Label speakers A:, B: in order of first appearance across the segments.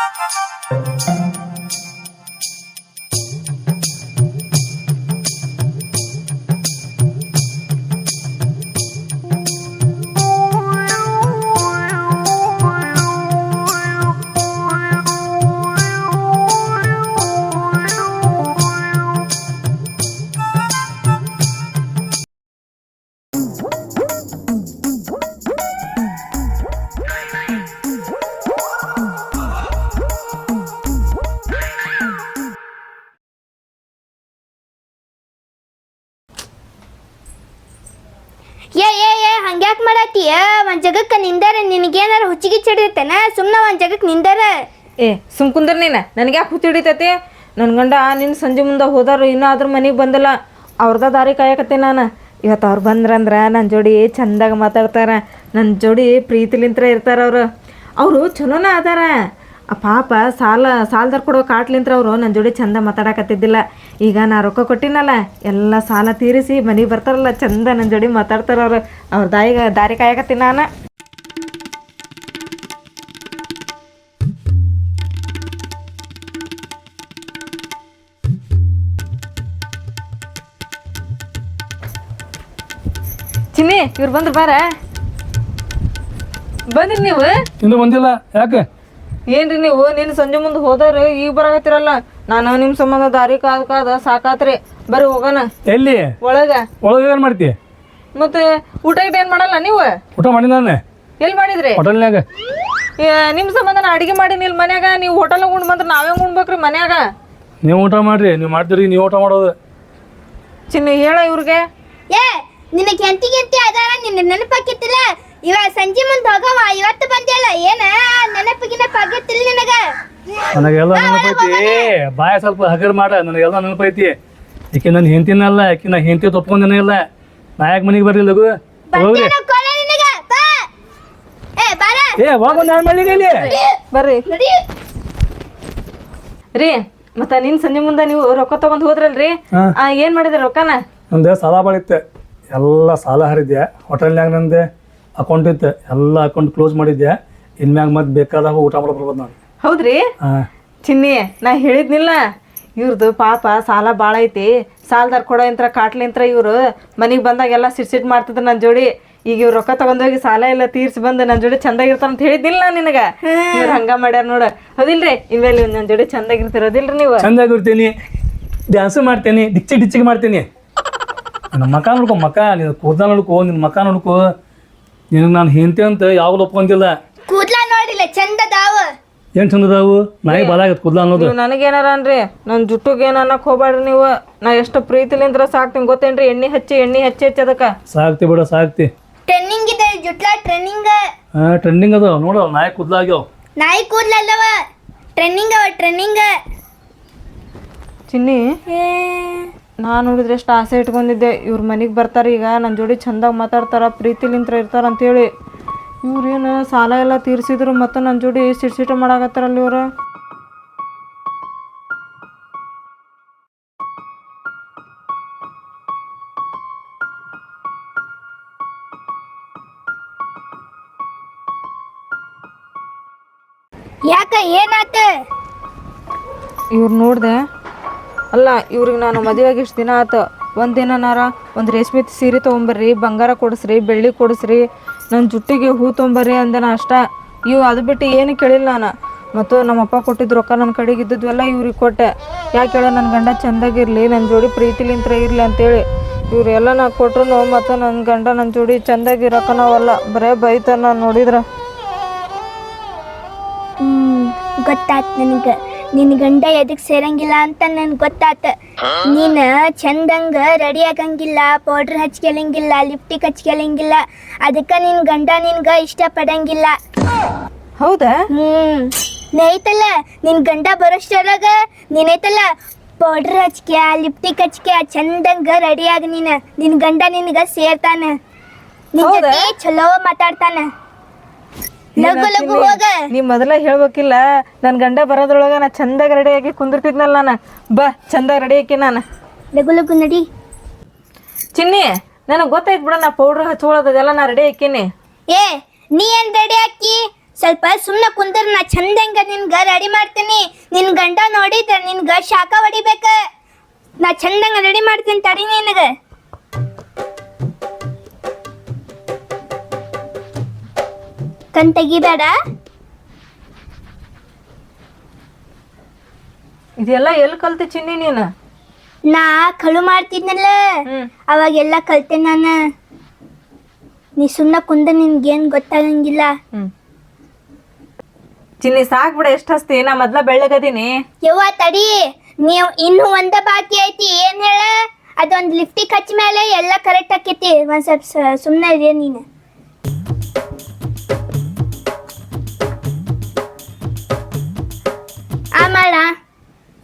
A: ಏ ನಿನಗೇನಾರ ಹುಚ್ಚಿಗೆ ಸುಮ್ಮನೆ ಸುಮ್ನ ಜಾಗಕ್ಕೆ ಜಗಕ್ ನಿಂದಾರ.
B: ಏ, ಸುಮ್ ಕುಂದ್ರ ನೀನ? ನನಗೆ ಯಾಕೆ ಹುಚ್ಚು ಹಿಡಿತೈತಿ? ನನ್ನ ಗಂಡ ನಿನ್ನ ಸಂಜೆ ಮುಂದೆ ಹೋದಾರು, ಇನ್ನೂ ಮನೆಗೆ ಬಂದಿಲ್ಲ. ಅವ್ರದ ದಾರಿ ಕಾಯಕತ್ತೆ ನಾನು. ಇವತ್ತು ಅವ್ರು ಬಂದ್ರಂದ್ರೆ ನನ್ನ ಜೋಡಿ ಚಂದಾಗ ಮಾತಾಡ್ತಾರೆ. ನನ್ನ ಜೋಡಿ ಪ್ರೀತಿಲಿಂತ್ರ ಇರ್ತಾರ ಅವರು. ಅವರು ಚಲೋನ ಅದಾರ. ಆ ಪಾಪ ಸಾಲ ಸಾಲದಾರ ಕೊಡೋ ಕಾಟ್ಲಿಂತ್ರ ಅವರು ನನ್ನ ಜೋಡಿ ಚಂದ ಮಾತಾಡಕತ್ತಿದ್ದಿಲ್ಲ. ಈಗ ನಾ ರೊಕ್ಕ ಕೊಟ್ಟಿನಲ್ಲ, ಎಲ್ಲ ಸಾಲ ತೀರಿಸಿ ಮನೆಗೆ ಬರ್ತಾರಲ್ಲ, ಚಂದ ನನ್ನ ಜೋಡಿ ಮಾತಾಡ್ತಾರ ಅವರು. ಅವ್ರ ದಾಯಿಗೆ ದಾರಿ ಕಾಯಕತ್ತೀನಿ ನಾನು. ಚಿನ್ನಿ ಇವ್ರು ಬಂದ್ರು ಬಾರ. ಬಂದ್ರಿ ನೀವು?
C: ಇನ್ನು ಬಂದಿಲ್ಲ ಯಾಕೆ?
B: ಏನ್ರಿ ನೀವು? ನಿನ್ನ ಸಂಜೆ ಮುಂದೆ ಹೋದಾರ ಈಗ ಬರಾಕತ್ತಿರಲ್ಲ. ನಾನು ನಿಮ್ಮ ಸಂಬಂಧ ದಾರಿ ಕಾದ್ ಕಾದ ಸಾಕಾತ್ರಿ. ಬರ್ರಿ ಹೋಗೋಣ.
C: ಎಲ್ಲಿ?
B: ಒಳಗ.
C: ಒಳಗೆ ಏನು ಮಾಡ್ತಿ?
B: ಮತ್ತೆ ಊಟ ಗೀಟ ಏನ್ ಮಾಡಲ್ಲ ನೀವು?
C: ಊಟ ಮಾಡಿ ನಾನು.
B: ಎಲ್ಲಿ ಮಾಡಿದ್ರಿ?
C: ಹೋಟೆಲ್ನಾಗ
B: ಏ, ನಿಮ್ ಸಂಬಂಧ ನಾ ಅಡಿಗೆ ಮಾಡಿ ನಿಲ್ ಮನ್ಯಾಗ. ನೀವು ಹೋಟೆಲ್ ಉಂಡ್ ಬಂದ್ರೆ ನಾವೇ ಉಣ್ಬೇಕ್ರಿ ಮನ್ಯಾಗ?
C: ನೀವು ಊಟ ಮಾಡ್ರಿ ನೀವು ಮಾಡ್ತೀರಿ ನೀವು ಊಟ ಮಾಡೋದು.
B: ಚಿನ್ನ ಹೇಳ ಇವ್ರಿಗೆ.
A: ಏ ನಿನ್ನ ಕೆಂತಿ ಕೆಂತಿ ಅದಾರ ನಿನ್ನ ನೆನಪಾಕಿತ್ತಿಲ್ಲ ಇವ ಸಂಜೆ ಮುಂದೆ ಹೋಗವ ಇವತ್ತು ಬಂದಿಲ್ಲ ಏನ ನೆನಪಿಗಿನ ಪಗತ್ತಿಲ್ಲ ನಿನಗ?
C: ನನಗೆಲ್ಲ ನೆನಪೈತಿ. ಬಾಯ ಸ್ವಲ್ಪ ಹಗರ್ ಮಾಡ ನನಗೆಲ್ಲ ನೆನಪೈತಿ. ಈಕೆ ನನ್ನ ಹೆಂತಿನಲ್ಲ ಯಾಕೆ ನಾ ಹೆಂತಿ ತಪ್ಕೊಂಡೇನೆ ಇಲ್ಲ. ನಾ ಯಾಕೆ ಮನೆಗೆ ಬರ್ರಿ ಲಗು. ಹೋಗ್ರಿ.
A: ಏ ಬಾರ.
C: ಏ ಹೋಗೋ ನಾನು ಮನೆಗೆ ಇಲ್ಲಿ.
B: ಬರ್ರಿ.
A: ನಡಿ.
B: ರೀ ಮತ್ತ ನಿನ್ ಸಂಜೆ ಮುಂದೆ ನೀವು ರೊಕ್ಕ ತಗೊಂಡ್ ಹೋದ್ರಲ್ರಿ? ಆ, ಏನ್ ಮಾಡಿದ್ರಿ ರೊಕ್ಕನ?
C: ಒಂದೇ ಸಾಲ ಬಾಳಿತ್ತೆ ಎಲ್ಲ ಸಾಲ ಹರಿದ್ಯ? ಹೋಟೆಲ್ನಾಗ ನಂದು? ಅಕೌಂಟ್ ಇತ್ತು? ಎಲ್ಲ ಅಕೌಂಟ್ ಕ್ಲೋಸ್ ಮಾಡಿದ್ದೆ ಇನ್ಮ್ಯಾಗ ಮತ್ತೆ ಬೇಕಾದಾಗ ಊಟ ಮಾಡೋ ಬರ್ಬೋದು ನಾನು.
B: ಹೌದ್ರಿ?
C: ಹಾಂ.
B: ಚಿನ್ನಿ ನಾ ಹೇಳಿದ್ನಿಲ್ಲ. ಇವ್ರದ್ದು ಪಾಪ ಸಾಲ ಭಾಳ ಐತಿ. ಸಾಲದಾರ್ ಕೊಡೋ ಯಂತ್ರ ಕಾಟ್ಲಿಂತ್ರ ಇವ್ರು ಮನೆಗೆ ಬಂದಾಗೆಲ್ಲ ಸಿಟ್ ಸಿಟ್ ಮಾಡ್ತಿದ್ರು ನನ್ನ ಜೋಡಿ. ಈಗ ಇವ್ರು ರೊಕ್ಕ ತಗೊಂಡೋಗಿ ಸಾಲ ಎಲ್ಲ ತೀರ್ಸಿ ಬಂದು ನನ್ನ ಜೋಡಿ ಚಂದಾಗಿರ್ತಾರ ಅಂತ ಹೇಳಿದ್ನಿಲ್ಲ ನಿನಗ. ಇವ್ರು ಹಂಗ ಮಾಡ್ಯಾರ ನೋಡ. ಹೌದಿಲ್ರಿ? ಇನ್ಮೇಲೆ ನನ್ನ ಜೋಡಿ ಚಂದಾಗಿರ್ತಿರೋದಿಲ್ರಿ ನೀವು.
C: ಚಂದಾಗಿರ್ತೀನಿ ಡ್ಯಾನ್ಸು ಮಾಡ್ತೀನಿ. ಡಿಚ್ಚಿ ಡಿಚ್ಚಿಗೆ ಮಾಡ್ತೀನಿ. ನನ್ನ ಮಕ ನೋಡ್ಕೊ ಮಕ ನೀನು ಕೂದಲ ನೋಡ್ಕೊ ನಿನ್ನ ಮಕ ನೋಡ್ಕೊ. ನಿನಗೆ ನಾನು ಹೆಂಡತಿ ಅಂತ ಯಾವಾಗಲೂ ಒಪ್ಕೊಂತಿಲ್ಲ
A: ಕೂದ್ಲ ನೋಡಿಲ್ಲ ಚಂದ ದಾವ
C: ಏನು ಚಂದದಾವು? ನಾಯಿ ಬಲಾಗತ್ತೆ ಕೂದಲ ಅನ್ನೋದು.
B: ನೀವು ನನಗೇನಾರ ಅನ್ರಿ ನನ್ನ ಜುಟ್ಟುಗೆ ಏನ ಅನ್ನಕ್ ಹೋಗ್ಬೇಡ್ರಿ ನೀವು. ನಾ ಎಷ್ಟು ಪ್ರೀತಿಲಿಂದ್ರ ಸಾಕ್ತೀನಿ ಗೊತ್ತೇನ್ರಿ? ಎಣ್ಣೆ ಹಚ್ಚಿ ಎಣ್ಣೆ ಹಚ್ಚಿ ಹಚ್ಚಿ ಅದಕ್ಕ.
C: ಸಾಕ್ತಿ ಬಿಡ ಸಾಕ್ತಿ.
A: ಟ್ರೆನ್ನಿಂಗ್ ಇದೆ ಜುಟ್ಲ ಟ್ರೆಂಡಿಂಗ್
C: ಹಾಂ ಟ್ರೆಂಡಿಂಗ್ ಅದಾವ. ನೋಡು ನಾಯಿ ಕೂದಲ ಆಗ್ಯಾವ.
A: ನಾಯಿ ಕೂದ್ಲ ಅಲ್ಲವ. ಟ್ರೆನ್ನಿಂಗ್ ಅವ ಟ್ರೆನ್ನಿಂಗ್
B: ಚಿನ್ನಿ. ನಾನು ನೋಡಿದ್ರೆ ಎಷ್ಟು ಆಸೆ ಇಟ್ಕೊಂಡಿದ್ದೆ. ಇವ್ರ ಮನೆಗೆ ಬರ್ತಾರೆ ಈಗ ನನ್ನ ಜೋಡಿ ಚಂದಾಗಿ ಮಾತಾಡ್ತಾರ ಪ್ರೀತಿಲಿಂತ್ರ ಇರ್ತಾರ ಅಂತೇಳಿ. ಇವ್ರೇನು ಸಾಲ ಎಲ್ಲ ತೀರಿಸಿದ್ರು ಮತ್ತು ನನ್ನ ಜೋಡಿ ಸಿಟ್ಸಿಟ ಮಾಡಾಕತ್ತಾರಲ್ಲ ಇವ್ರು.
A: ಯಾಕ ಏನಾತ?
B: ಇವ್ರು ನೋಡಿದೆ ಅಲ್ಲ, ಇವ್ರಿಗೆ ನಾನು ಮದುವೆಗೆ ಇಷ್ಟು ದಿನ ಆತು. ಒಂದು ದಿನನಾರ ಒಂದು ರೇಷ್ಮೆ ಸೀರೆ ತೊಗೊಂಬರ್ರಿ, ಬಂಗಾರ ಕೊಡಿಸ್ರಿ, ಬೆಳ್ಳಿ ಕೊಡಿಸ್ರಿ ನನ್ನ ಜುಟ್ಟಿಗೆ ಹೂ ತೊಗೊಂಬರ್ರಿ ಅಂದನ ಅಷ್ಟ. ಇವು ಅದು ಬಿಟ್ಟು ಏನು ಕೇಳಿಲ್ಲ ನಾನು. ಮತ್ತು ನಮ್ಮಪ್ಪ ಕೊಟ್ಟಿದ್ದು ರೊಕ್ಕ ನನ್ನ ಕಡೆಗೆ ಇದ್ದದ್ವೆಲ್ಲ ಇವ್ರಿಗೆ ಕೊಟ್ಟೆ. ಯಾಕೆ ಹೇಳ ನನ್ನ ಗಂಡ ಚಂದಾಗಿರಲಿ ನನ್ನ ಜೋಡಿ ಪ್ರೀತಿಲಿಂತ್ರ ಇರಲಿ ಅಂತೇಳಿ. ಇವರೆಲ್ಲ ನಾ ಕೊಟ್ರು ಮತ್ತು ನನ್ನ ಗಂಡ ನನ್ನ ಜೋಡಿ ಚಂದಾಗಿರಕ್ಕ ನಾವಲ್ಲ. ಬರೇ ಬೈತ ನಾನು ನೋಡಿದ್ರೆ
A: ಗೊತ್ತಾಯ್ತು ನಿಮಗೆ ನಿನ್ ಗಂಡ ಎದಕ್ ಸೇರಂಗಿಲ್ಲ ಅಂತ ನನ್ ಗೊತ್ತಾತ. ನೀನ್ ಚಂದಂಗ ರೆಡಿ ಆಗಂಗಿಲ್ಲ ಪೌಡರ್ ಹಚ್ಕೊಳಂಗಿಲ್ಲ ಲಿಪ್ಟಿಕ್ ಹಚ್ಕೊಳಂಗಿಲ್ಲ. ಅದಕ್ಕ ನಿನ್ ಗಂಡ ನಿನ್ಗ ಇಷ್ಟ ಪಡಂಗಿಲ್ಲ
B: ಹೌದಾ?
A: ಹ್ಮ್. ನೈತಲ್ಲ ನಿನ್ ಗಂಡ ಬರೋಷ್ಟರಾಗ ನೀನೈತಲ್ಲ ಪೌಡರ್ ಹಚ್ಕ್ಯ ಲಿಪ್ಟಿಕ್ ಹಚ್ಕ್ಯ ಚಂದಂಗ ರೆಡಿ ಆಗ ನೀನ. ನಿನ್ ಗಂಡ ನಿನ್ಗ ಸೇರ್ತಾನ. ನಿನ್
B: ಹೌದಾ?
A: ಜೊತೆ ಚಲೋ ಮಾತಾಡ್ತಾನ. ಲಗು ಲಗು ಹೋಗ.
B: ನೀ ಮೊದಲ ಹೇಳ್ಬೇಕಿಲ್ಲ. ನನ್ನ ಗಂಡ ಬರೋದ್ರೊಳಗ ನಾ ಚಂದಾಗ ರೆಡಿ ಆಗಿ ಕುಂದಿರ್ತಿದ್ನಲ್ಲ ನಾನು. ಬಾ ಚಂದಾಗ ರೆಡಿ ಆಕಿ ನಾನು.
A: ಲಗು ಲಗು ನಡಿ.
B: ಚಿನ್ನಿ ನನಗೆ ಗೊತ್ತಾಯ್ತು ಬಿಡ ನಾ ಪೌಡ್ರ್ ಹಚ್ಕೊಳ್ಳೋದು ಅದೆಲ್ಲ ನಾ ರೆಡಿ ಆಕಿನಿ.
A: ಏ ನೀ ಏನ್ ರೆಡಿ ಹಾಕಿ ಸ್ವಲ್ಪ ಸುಮ್ಮನೆ ಕುಂದ್ರ ನಾ ಚಂದಂಗ ನಿನ್ಗ ರೆಡಿ ಮಾಡ್ತೀನಿ. ನಿನ್ ಗಂಡ ನೋಡಿದ್ರೆ ನಿನ್ಗ ಶಾಖ ಹೊಡಿಬೇಕ. ನಾ ಚಂದಂಗ ರೆಡಿ ಮಾಡ್ತೀನಿ ತಡಿ ನಿನಗ. ಕಣ್ ತೆಗಿಬೇಡ
B: ಇದೆಲ್ಲ ಎಲ್ಲಿ ಕಲ್ತಿ ಚಿನ್ನಿ ನೀನು?
A: ನಾ ಕಳು ಮಾಡ್ತಿದ್ನಲ್ಲ.
B: ಹ್ಮ್.
A: ಅವಾಗೆಲ್ಲ ಕಲ್ತೆ ನಾನು. ನೀ ಸುಮ್ಮನೆ ಕುಂದ ನಿನ್ಗೇನ್ ಗೊತ್ತಾಗಂಗಿಲ್ಲ.
B: ಹ್ಮ್. ಚಿನ್ನಿ ಸಾಕ್ ಬಿಡ ಎಷ್ಟು ಹಸ್ತಿ? ನಾ ಮೊದ್ಲ ಬೆಳ್ಳಗದೀನಿ.
A: ಯವ್ವ ತಡಿ ನೀವು ಇನ್ನು ಒಂದ ಬಾಕಿ ಐತಿ ಏನ್ ಹೇಳ? ಅದೊಂದ್ ಲಿಫ್ಟಿಗೆ ಹಚ್ಚ ಮೇಲೆ ಎಲ್ಲ ಕರೆಕ್ಟ್ ಆಕೈತಿ. ಒಂದ್ ಸ್ವಲ್ಪ ಸುಮ್ಮನೆ ಸುಮ್ನೆ ಇದೇ ನೀನು.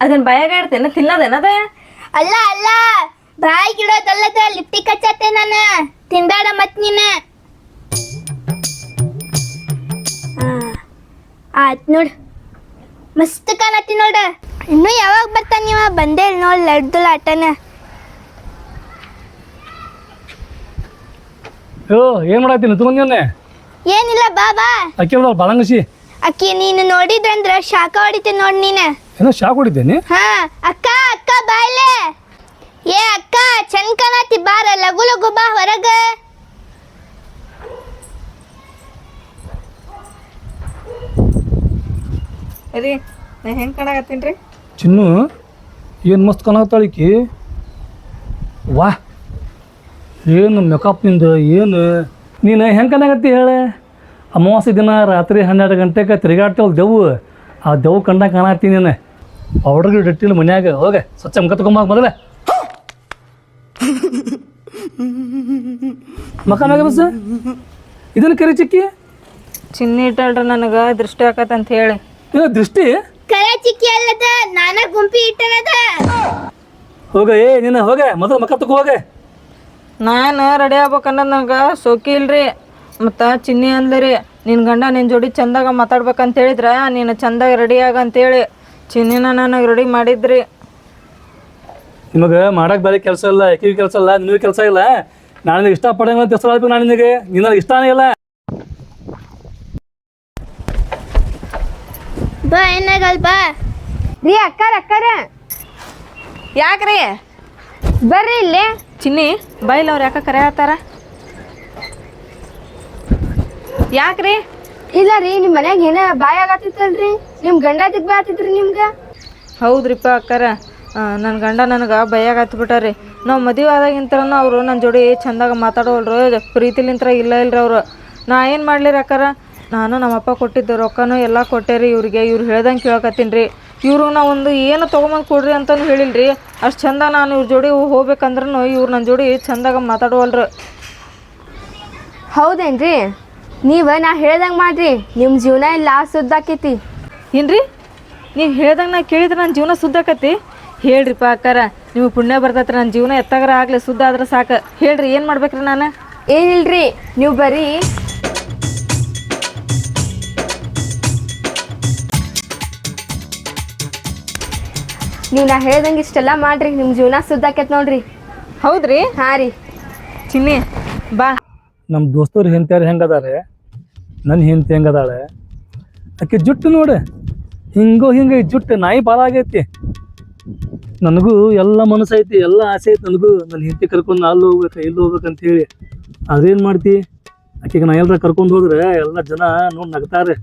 B: ಅದನ್ನ ಬಾಯಾಗ ಇಡ್ತೇನೆ ತಿನ್ನೋದೇನದ
A: ಅಲ್ಲ ಅಲ್ಲ. ಬಾಯಿಗೆ ಇಡೋದಲ್ಲದ ಲಿಪ್ಟಿಕ್ ಹಚ್ಚತ್ತೆ ನಾನು. ತಿಂದಾಡ ಮತ್ ನೀನ. ಆ, ಆತ್ ನೋಡ್. ಮಸ್ತ್ ಕಾಣತ್ತಿ ನೋಡ. ಇನ್ನು ಯಾವಾಗ ಬರ್ತಾನ ನೀವ? ಬಂದೇ ಇಲ್ಲ ನೋಡ್ ಲಡ್ದು ಆಟನ.
C: ಯೋ ಏನು ಮಾಡತ್ತೀನಿ ತೊಗೊಂಡೇನೆ
A: ಏನಿಲ್ಲ ಬಾ ಬಾ.
C: ಅಕ್ಕಿ ಬಾಳಂಗಸಿ
A: ಅಕ್ಕಿ ನೀನು ನೋಡಿದ್ರಂದ್ರ ಶಾಖ ಹೊಡಿತೀನಿ ನೋಡ್ ನೀನ.
C: ಏನೋ ಶಾಕ್ ಹೊಡಿದ್ದೇನೆ
A: ಹಾ ಅಕ್ಕ ಅಕ್ಕ ಬಾಯ್ಲೆ. ಏ ಅಕ್ಕ ಚಂದ ಕಾಣತಿ ಬಾರ ಲಗು ಲಗು ಬಾ ಹೊರಗ.
B: ರೀ ನಾ ಹೆಂಗ್ ಕಾಣಕತ್ತೀನಿ ರೀ?
C: ಚಿನ್ನು ಏನು ಮಸ್ತ್ ಕಾಣತ್ತಾಳಿಕಿ ವಾ ಏನು ಮೇಕಪ್ ನಿಂದು ಏನು? ನೀನು ಹೆಂಗೆ ಕಾಣಕತ್ತಿ ಹೇಳೆ? ಅಮಾವಾಸ್ಯೆ ದಿನ ರಾತ್ರಿ ಹನ್ನೆರಡು ಗಂಟೆಗೆ ತಿರುಗಾಡ್ತೇವಲ್ಲ ದೆವ್ವು. ಆ ದೆವ್ವು ಕಂಡ ಕಾಣತ್ತಿ ನೀನು. ಪೌಡರ್ಗೆ ಡಟ್ಟಿಲ್ಲ ಮನ್ಯಾಗ. ಹೋಗೆ ಸ್ವಚ್ಛ ಮುಖ ತಗೊಂಬಾಗ ಮೊದಲೇ. ಮಕ ಮ್ಯಾಗ ಬಸ್. ಇದನ್ನ ಕರಿ ಚಿಕ್ಕಿ.
B: ಚಿನ್ನಿ ಇಟ್ಟಲ್ರಿ ನನಗೆ ದೃಷ್ಟಿ ಆಕತ್ ಅಂತ ಹೇಳಿ.
C: ಇದು ದೃಷ್ಟಿ?
A: ಕರೆ ಚಿಕ್ಕಿ ಅಲ್ಲದ ನಾನ ಗುಂಪಿ ಇಟ್ಟನದ.
C: ಹೋಗ ಏ ನಿನ್ನ ಹೋಗ ಮೊದಲು ಮಕ ತಗೋ ಹೋಗೆ.
B: ನಾನು ರೆಡಿ ಆಗ್ಬೇಕನ್ನೋದು ನನಗೆ ಸೋಕಿ ಇಲ್ರಿ. ಮತ್ತು ಚಿನ್ನಿ ಅಂದ್ರಿ ನಿನ್ನ ಗಂಡ ನಿನ್ನ ಜೋಡಿ ಚಂದಾಗ ಮಾತಾಡ್ಬೇಕಂತ ಹೇಳಿದ್ರ ನೀನು ಚಂದಾಗ ರೆಡಿ ಆಗ ಅಂತೇಳಿ ಚಿನ್ನಿನ ನನಗೆ ರೆಡಿ ಮಾಡಿದ್ರಿ.
C: ನಿಮಗೆ ಮಾಡಕ್ಕೆ ಬೇರೆ ಕೆಲಸ ಇಲ್ಲ ಕಿವಿ ಕೆಲಸ ಇಲ್ಲ ನಿನಗೆ ಕೆಲಸ ಇಲ್ಲ. ನಾನು ನಿನಗೆ ಇಷ್ಟಪಡಂಗ ಅಂತ ಹೆಸರು ನಾನು ನಿನಗೆ. ನಿನ್ನ ಇಷ್ಟನೇ ಇಲ್ಲ.
A: ಬಾ ಏನಾಗಲ್ ಬಾ.
D: ರೀ ಅಕ್ಕಾರ ಅಕ್ಕಾರ.
B: ಯಾಕ್ರಿ?
D: ಬರ್ರಿ ಇಲ್ಲಿ.
B: ಚಿನ್ನಿ ಬೈಲ್ ಅವ್ರು ಯಾಕೆ ಕರೆಯತ್ತಾರ ಯಾಕ್ರಿ?
D: ಇಲ್ಲ ರೀ ನಿಮ್ಮ ಮನ್ಯಾಗ ಏನ ಬಾಯ್ ಆಗತ್ತಿತ್ತಲ್ರಿ? ನಿಮ್ಮ ಗಂಡ ದಿಗ್ ಬಾಯ್ ನಿಮ್ಗೆ?
B: ಹೌದ್ರಿಪ್ಪ ಅಕ್ಕಾರ. ನನ್ನ ಗಂಡ ನನಗೆ ಬೈಯಾಗ ಹತ್ಬಿಟ್ಟಾರಿ ನಾವು ಮದುವೆ ಆದಾಗಿಂತ್ರನ ಅವರು ನನ್ನ ಜೋಡಿ ಚಂದಾಗ ಮಾತಾಡೋಲ್ರು ಪ್ರೀತಿಲಿಂತ್ರ ಇಲ್ಲ ಇಲ್ರಿ ಅವರು. ನಾ ಏನು ಮಾಡ್ಲಿರಿ ಅಕ್ಕಾರ? ನಾನು ನಮ್ಮಪ್ಪ ಕೊಟ್ಟಿದ್ದ ರೊಕ್ಕನೂ ಎಲ್ಲ ಕೊಟ್ಟೇರಿ ಇವ್ರಿಗೆ. ಇವ್ರು ಹೇಳ್ದಂಗೆ ಕೇಳಕತ್ತೀನಿ ರೀ. ಇವರು ನಾ ಒಂದು ಏನು ತೊಗೊಂಬಂದು ಕೊಡ್ರಿ ಅಂತಂದು ಹೇಳಿಲ್ರಿ. ಅಷ್ಟು ಚಂದ ನಾನು ಇವ್ರ ಜೋಡಿ ಹೋಗ್ಬೇಕಂದ್ರೂ ಇವ್ರು ನನ್ನ ಜೋಡಿ ಚಂದಾಗ ಮಾತಾಡೋಲ್ರು
D: ಹೌದೇನ್ರಿ? ನೀವ ನಾ ಹೇಳ್ದಂಗೆ ಮಾಡ್ರಿ ನಿಮ್ಮ ಜೀವನ ಇಲ್ಲ ಸುದ್ದಾಕೈತಿ
B: ಏನ್ರಿ? ನೀವು ಹೇಳ್ದಂಗೆ ನಾ ಕೇಳಿದ್ರೆ ನನ್ನ ಜೀವನ ಸುದ್ದಾಕತಿ ಹೇಳ್ರಿಪ್ಪ ಅಕ್ಕಾರ ನಿಮಗೆ ಪುಣ್ಯ ಬರ್ತೈತ್ರಿ ನನ್ನ ಜೀವನ ಎತ್ತಾಗರ ಆಗಲಿ ಸುದ್ದ ಆದ್ರೆ ಸಾಕು. ಹೇಳ್ರಿ ಏನು ಮಾಡ್ಬೇಕ್ರಿ ನಾನು?
D: ಇಲ್ರಿ ನೀವು ಬರೀ ನೀವು ನಾ ಹೇಳ್ದಂಗೆ ಇಷ್ಟೆಲ್ಲ ಮಾಡ್ರಿ ನಿಮ್ಮ ಜೀವನ ಸುದ್ದಾಕೈತೆ ನೋಡ್ರಿ.
B: ಹೌದ್ರಿ?
D: ಹಾಂ ರೀ.
B: ಚಿನ್ನಿ ಬಾ.
C: ನಮ್ಮ ದೋಸ್ತರು ಹೆಂಡ್ತಿಯಾರು ಹೆಂಗದಾರೆ ನನ್ನ ಹೆಂಡತಿ ಹೆಂಗದಾಳೆ? ಆಕೆ ಜುಟ್ಟು ನೋಡು. ಹಿಂಗೋ ಹಿಂಗೆ ಜುಟ್ಟು ನಾಯಿ ಆಗೈತಿ ನನಗೂ ಎಲ್ಲ ಮನಸ್ಸು ಐತಿ ಎಲ್ಲ ಆಸೆ ಐತಿ ನನಗೂ. ನನ್ನ ಹೆಂಡತಿ ಕರ್ಕೊಂಡು ಅಲ್ಲಿ ಹೋಗ್ಬೇಕು ಇಲ್ಲಿ ಹೋಗ್ಬೇಕಂತ ಅಂತೇಳಿ. ಅದೇನು ಮಾಡ್ತಿ? ಆಕೆಗೆ ನಾ ಎಲ್ಲರ ಕರ್ಕೊಂಡು ಹೋದ್ರೆ ಎಲ್ಲ ಜನ ನೋಡಿ ನಗ್ತಾರೆ.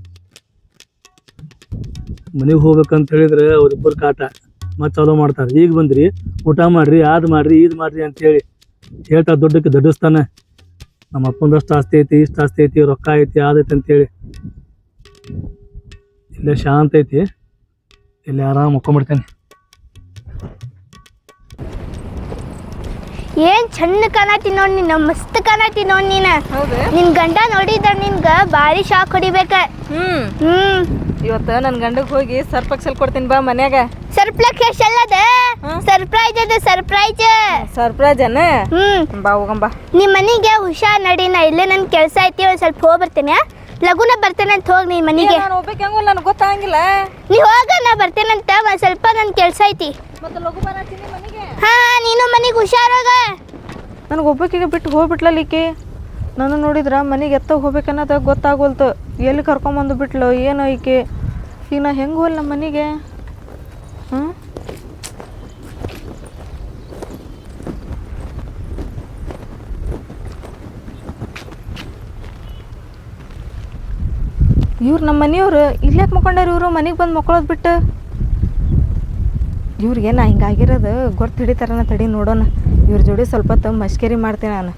C: ಮನೆಗೆ ಹೋಗ್ಬೇಕಂತ ಹೇಳಿದ್ರೆ ಅವ್ರಿಬ್ಬರು ಕಾಟ. ಮತ್ತೆ ಚಾಲೋ ಮಾಡ್ತಾರೆ. ಈಗ ಬಂದ್ರಿ, ಊಟ ಮಾಡ್ರಿ ಅದು ಮಾಡ್ರಿ ಇದು ಮಾಡ್ರಿ ಅಂತೇಳಿ. ಹೇಳ್ತಾ ದೊಡ್ಡಕ್ಕೆ ದಡ್ಡಿಸ್ತಾನೆ. ನಮ್ಮ ಅಪ್ಪಂದಷ್ಟು ಆಸ್ತಿ ಐತಿ, ಇಷ್ಟು ಆಸ್ತಿ ಐತಿ, ರೊಕ್ಕ ಐತಿ ಅದೈತಿ ಅಂತೇಳಿ. ಇಲ್ಲೇ ಶಾಂತ ಐತಿ, ಇಲ್ಲಿ ಆರಾಮ್ ಮಕ್ಕೊಂಬಿಡ್ತೇನೆ.
A: ಏನ್ ಚಂದ ಕಾಣತಿ ನೋಡ್ ನೀನು ಮಸ್ತ್ ಕಾಣತಿ ನೋಡ್ ನೀನ. ನಿನ್ ಗಂಡ ನೋಡಿದ ನಿನ್ಗ ಭಾರಿ ಶಾಕ್ ಹೊಡಿಬೇಕ.
B: ಹ್ಮ್.
A: ಹ್ಮ್.
B: ಇವತ್ತ ನನ್ನ ಗಂಡಗೆ ಹೋಗಿ ಸರ್ಪಕ್ಸಲ್ ಕೊಡ್ತೀನಿ ಬಾ ಮನ್ಯಾಗ.
A: ಸರ್ಪ್ಲಕ್ಷ ಅಲ್ಲದ? ಸರ್ಪ್ರೈಸ್ ಅದ ಸರ್ಪ್ರೈಸ್.
B: ಸರ್ಪ್ರೈಸ್ ಅನ್ನ
A: ಹ್ಮ್.
B: ಬಾ ಹೋಗಂಬಾ
A: ನಿಮ್ ಮನಿಗೆ ಹುಷಾರ್ ನಡಿ ನಾ ಇಲ್ಲೇ ನನ್ ಕೆಲ್ಸ ಐತಿ ಒಂದ್ ಸ್ವಲ್ಪ ಹೋಗಿ ಬರ್ತೇನೆ ಲಗುನ ಬರ್ತೇನೆ ಅಂತ ಹೋಗ್ ನಿನ್ ಮನಿಗೆ.
B: ನಾನು ಹೋಗ್ಬೇಕು ಹೆಂಗೋ ನನಗೆ ಗೊತ್ತಾಗಿಲ್ಲ
A: ನೀ ಹೋಗ ನಾ ಬರ್ತೇನಂತ ಒಂದ್ ಸ್ವಲ್ಪ ನನ್ ಕೆಲ್ಸ ಐತಿ.
B: ಮತ್ತೆ ಲಘು ಬರತ್ತೀನಿ ಮನೆಗೆ.
A: ಹಾ, ನೀನು ಮನೆಗೆ ಹುಷಾರಾಗ.
B: ನನಗೆ ಒಬ್ಬಾಕಿಗೆ ಬಿಟ್ಟು ಹೋಗ್ಬಿಟ್ಲಲ್ಲ ನಾನು ನೋಡಿದ್ರೆ ಮನೆಗೆ ಎತ್ತ ಹೋಗ್ಬೇಕನ್ನೋದು ಗೊತ್ತಾಗೋಲ್ತು. ಎಲ್ಲಿ ಕರ್ಕೊಂಬಂದು ಬಿಟ್ಲು, ಏನೋ ಈಕೆ? ಈಗ ನಾ ಹೆಂಗೆ ಹೋಲ್ ನಮ್ಮ ಮನೆಗೆ? ಹಾಂ ಇವ್ರು ನಮ್ಮ ಮನೆಯವ್ರು ಇಲ್ಲಾಕೆ ಮಕ್ಕೊಂಡಾರ ಇವರು ಮನೆಗೆ ಬಂದು ಮಕ್ಕೊಳ್ಳೋದು ಬಿಟ್ಟು? ಇವ್ರಿಗೆ ನಾ ಹಿಂಗಾಗಿರೋದು ಗೊತ್ತು ಹಿಡಿತಾರನ ತಡಿ ನೋಡೋಣ. ಇವ್ರ ಜೋಡಿ ಸ್ವಲ್ಪ ಹೊತ್ತು ಮಷ್ಕೇರಿ ಮಾಡ್ತೀನಿ ನಾನು.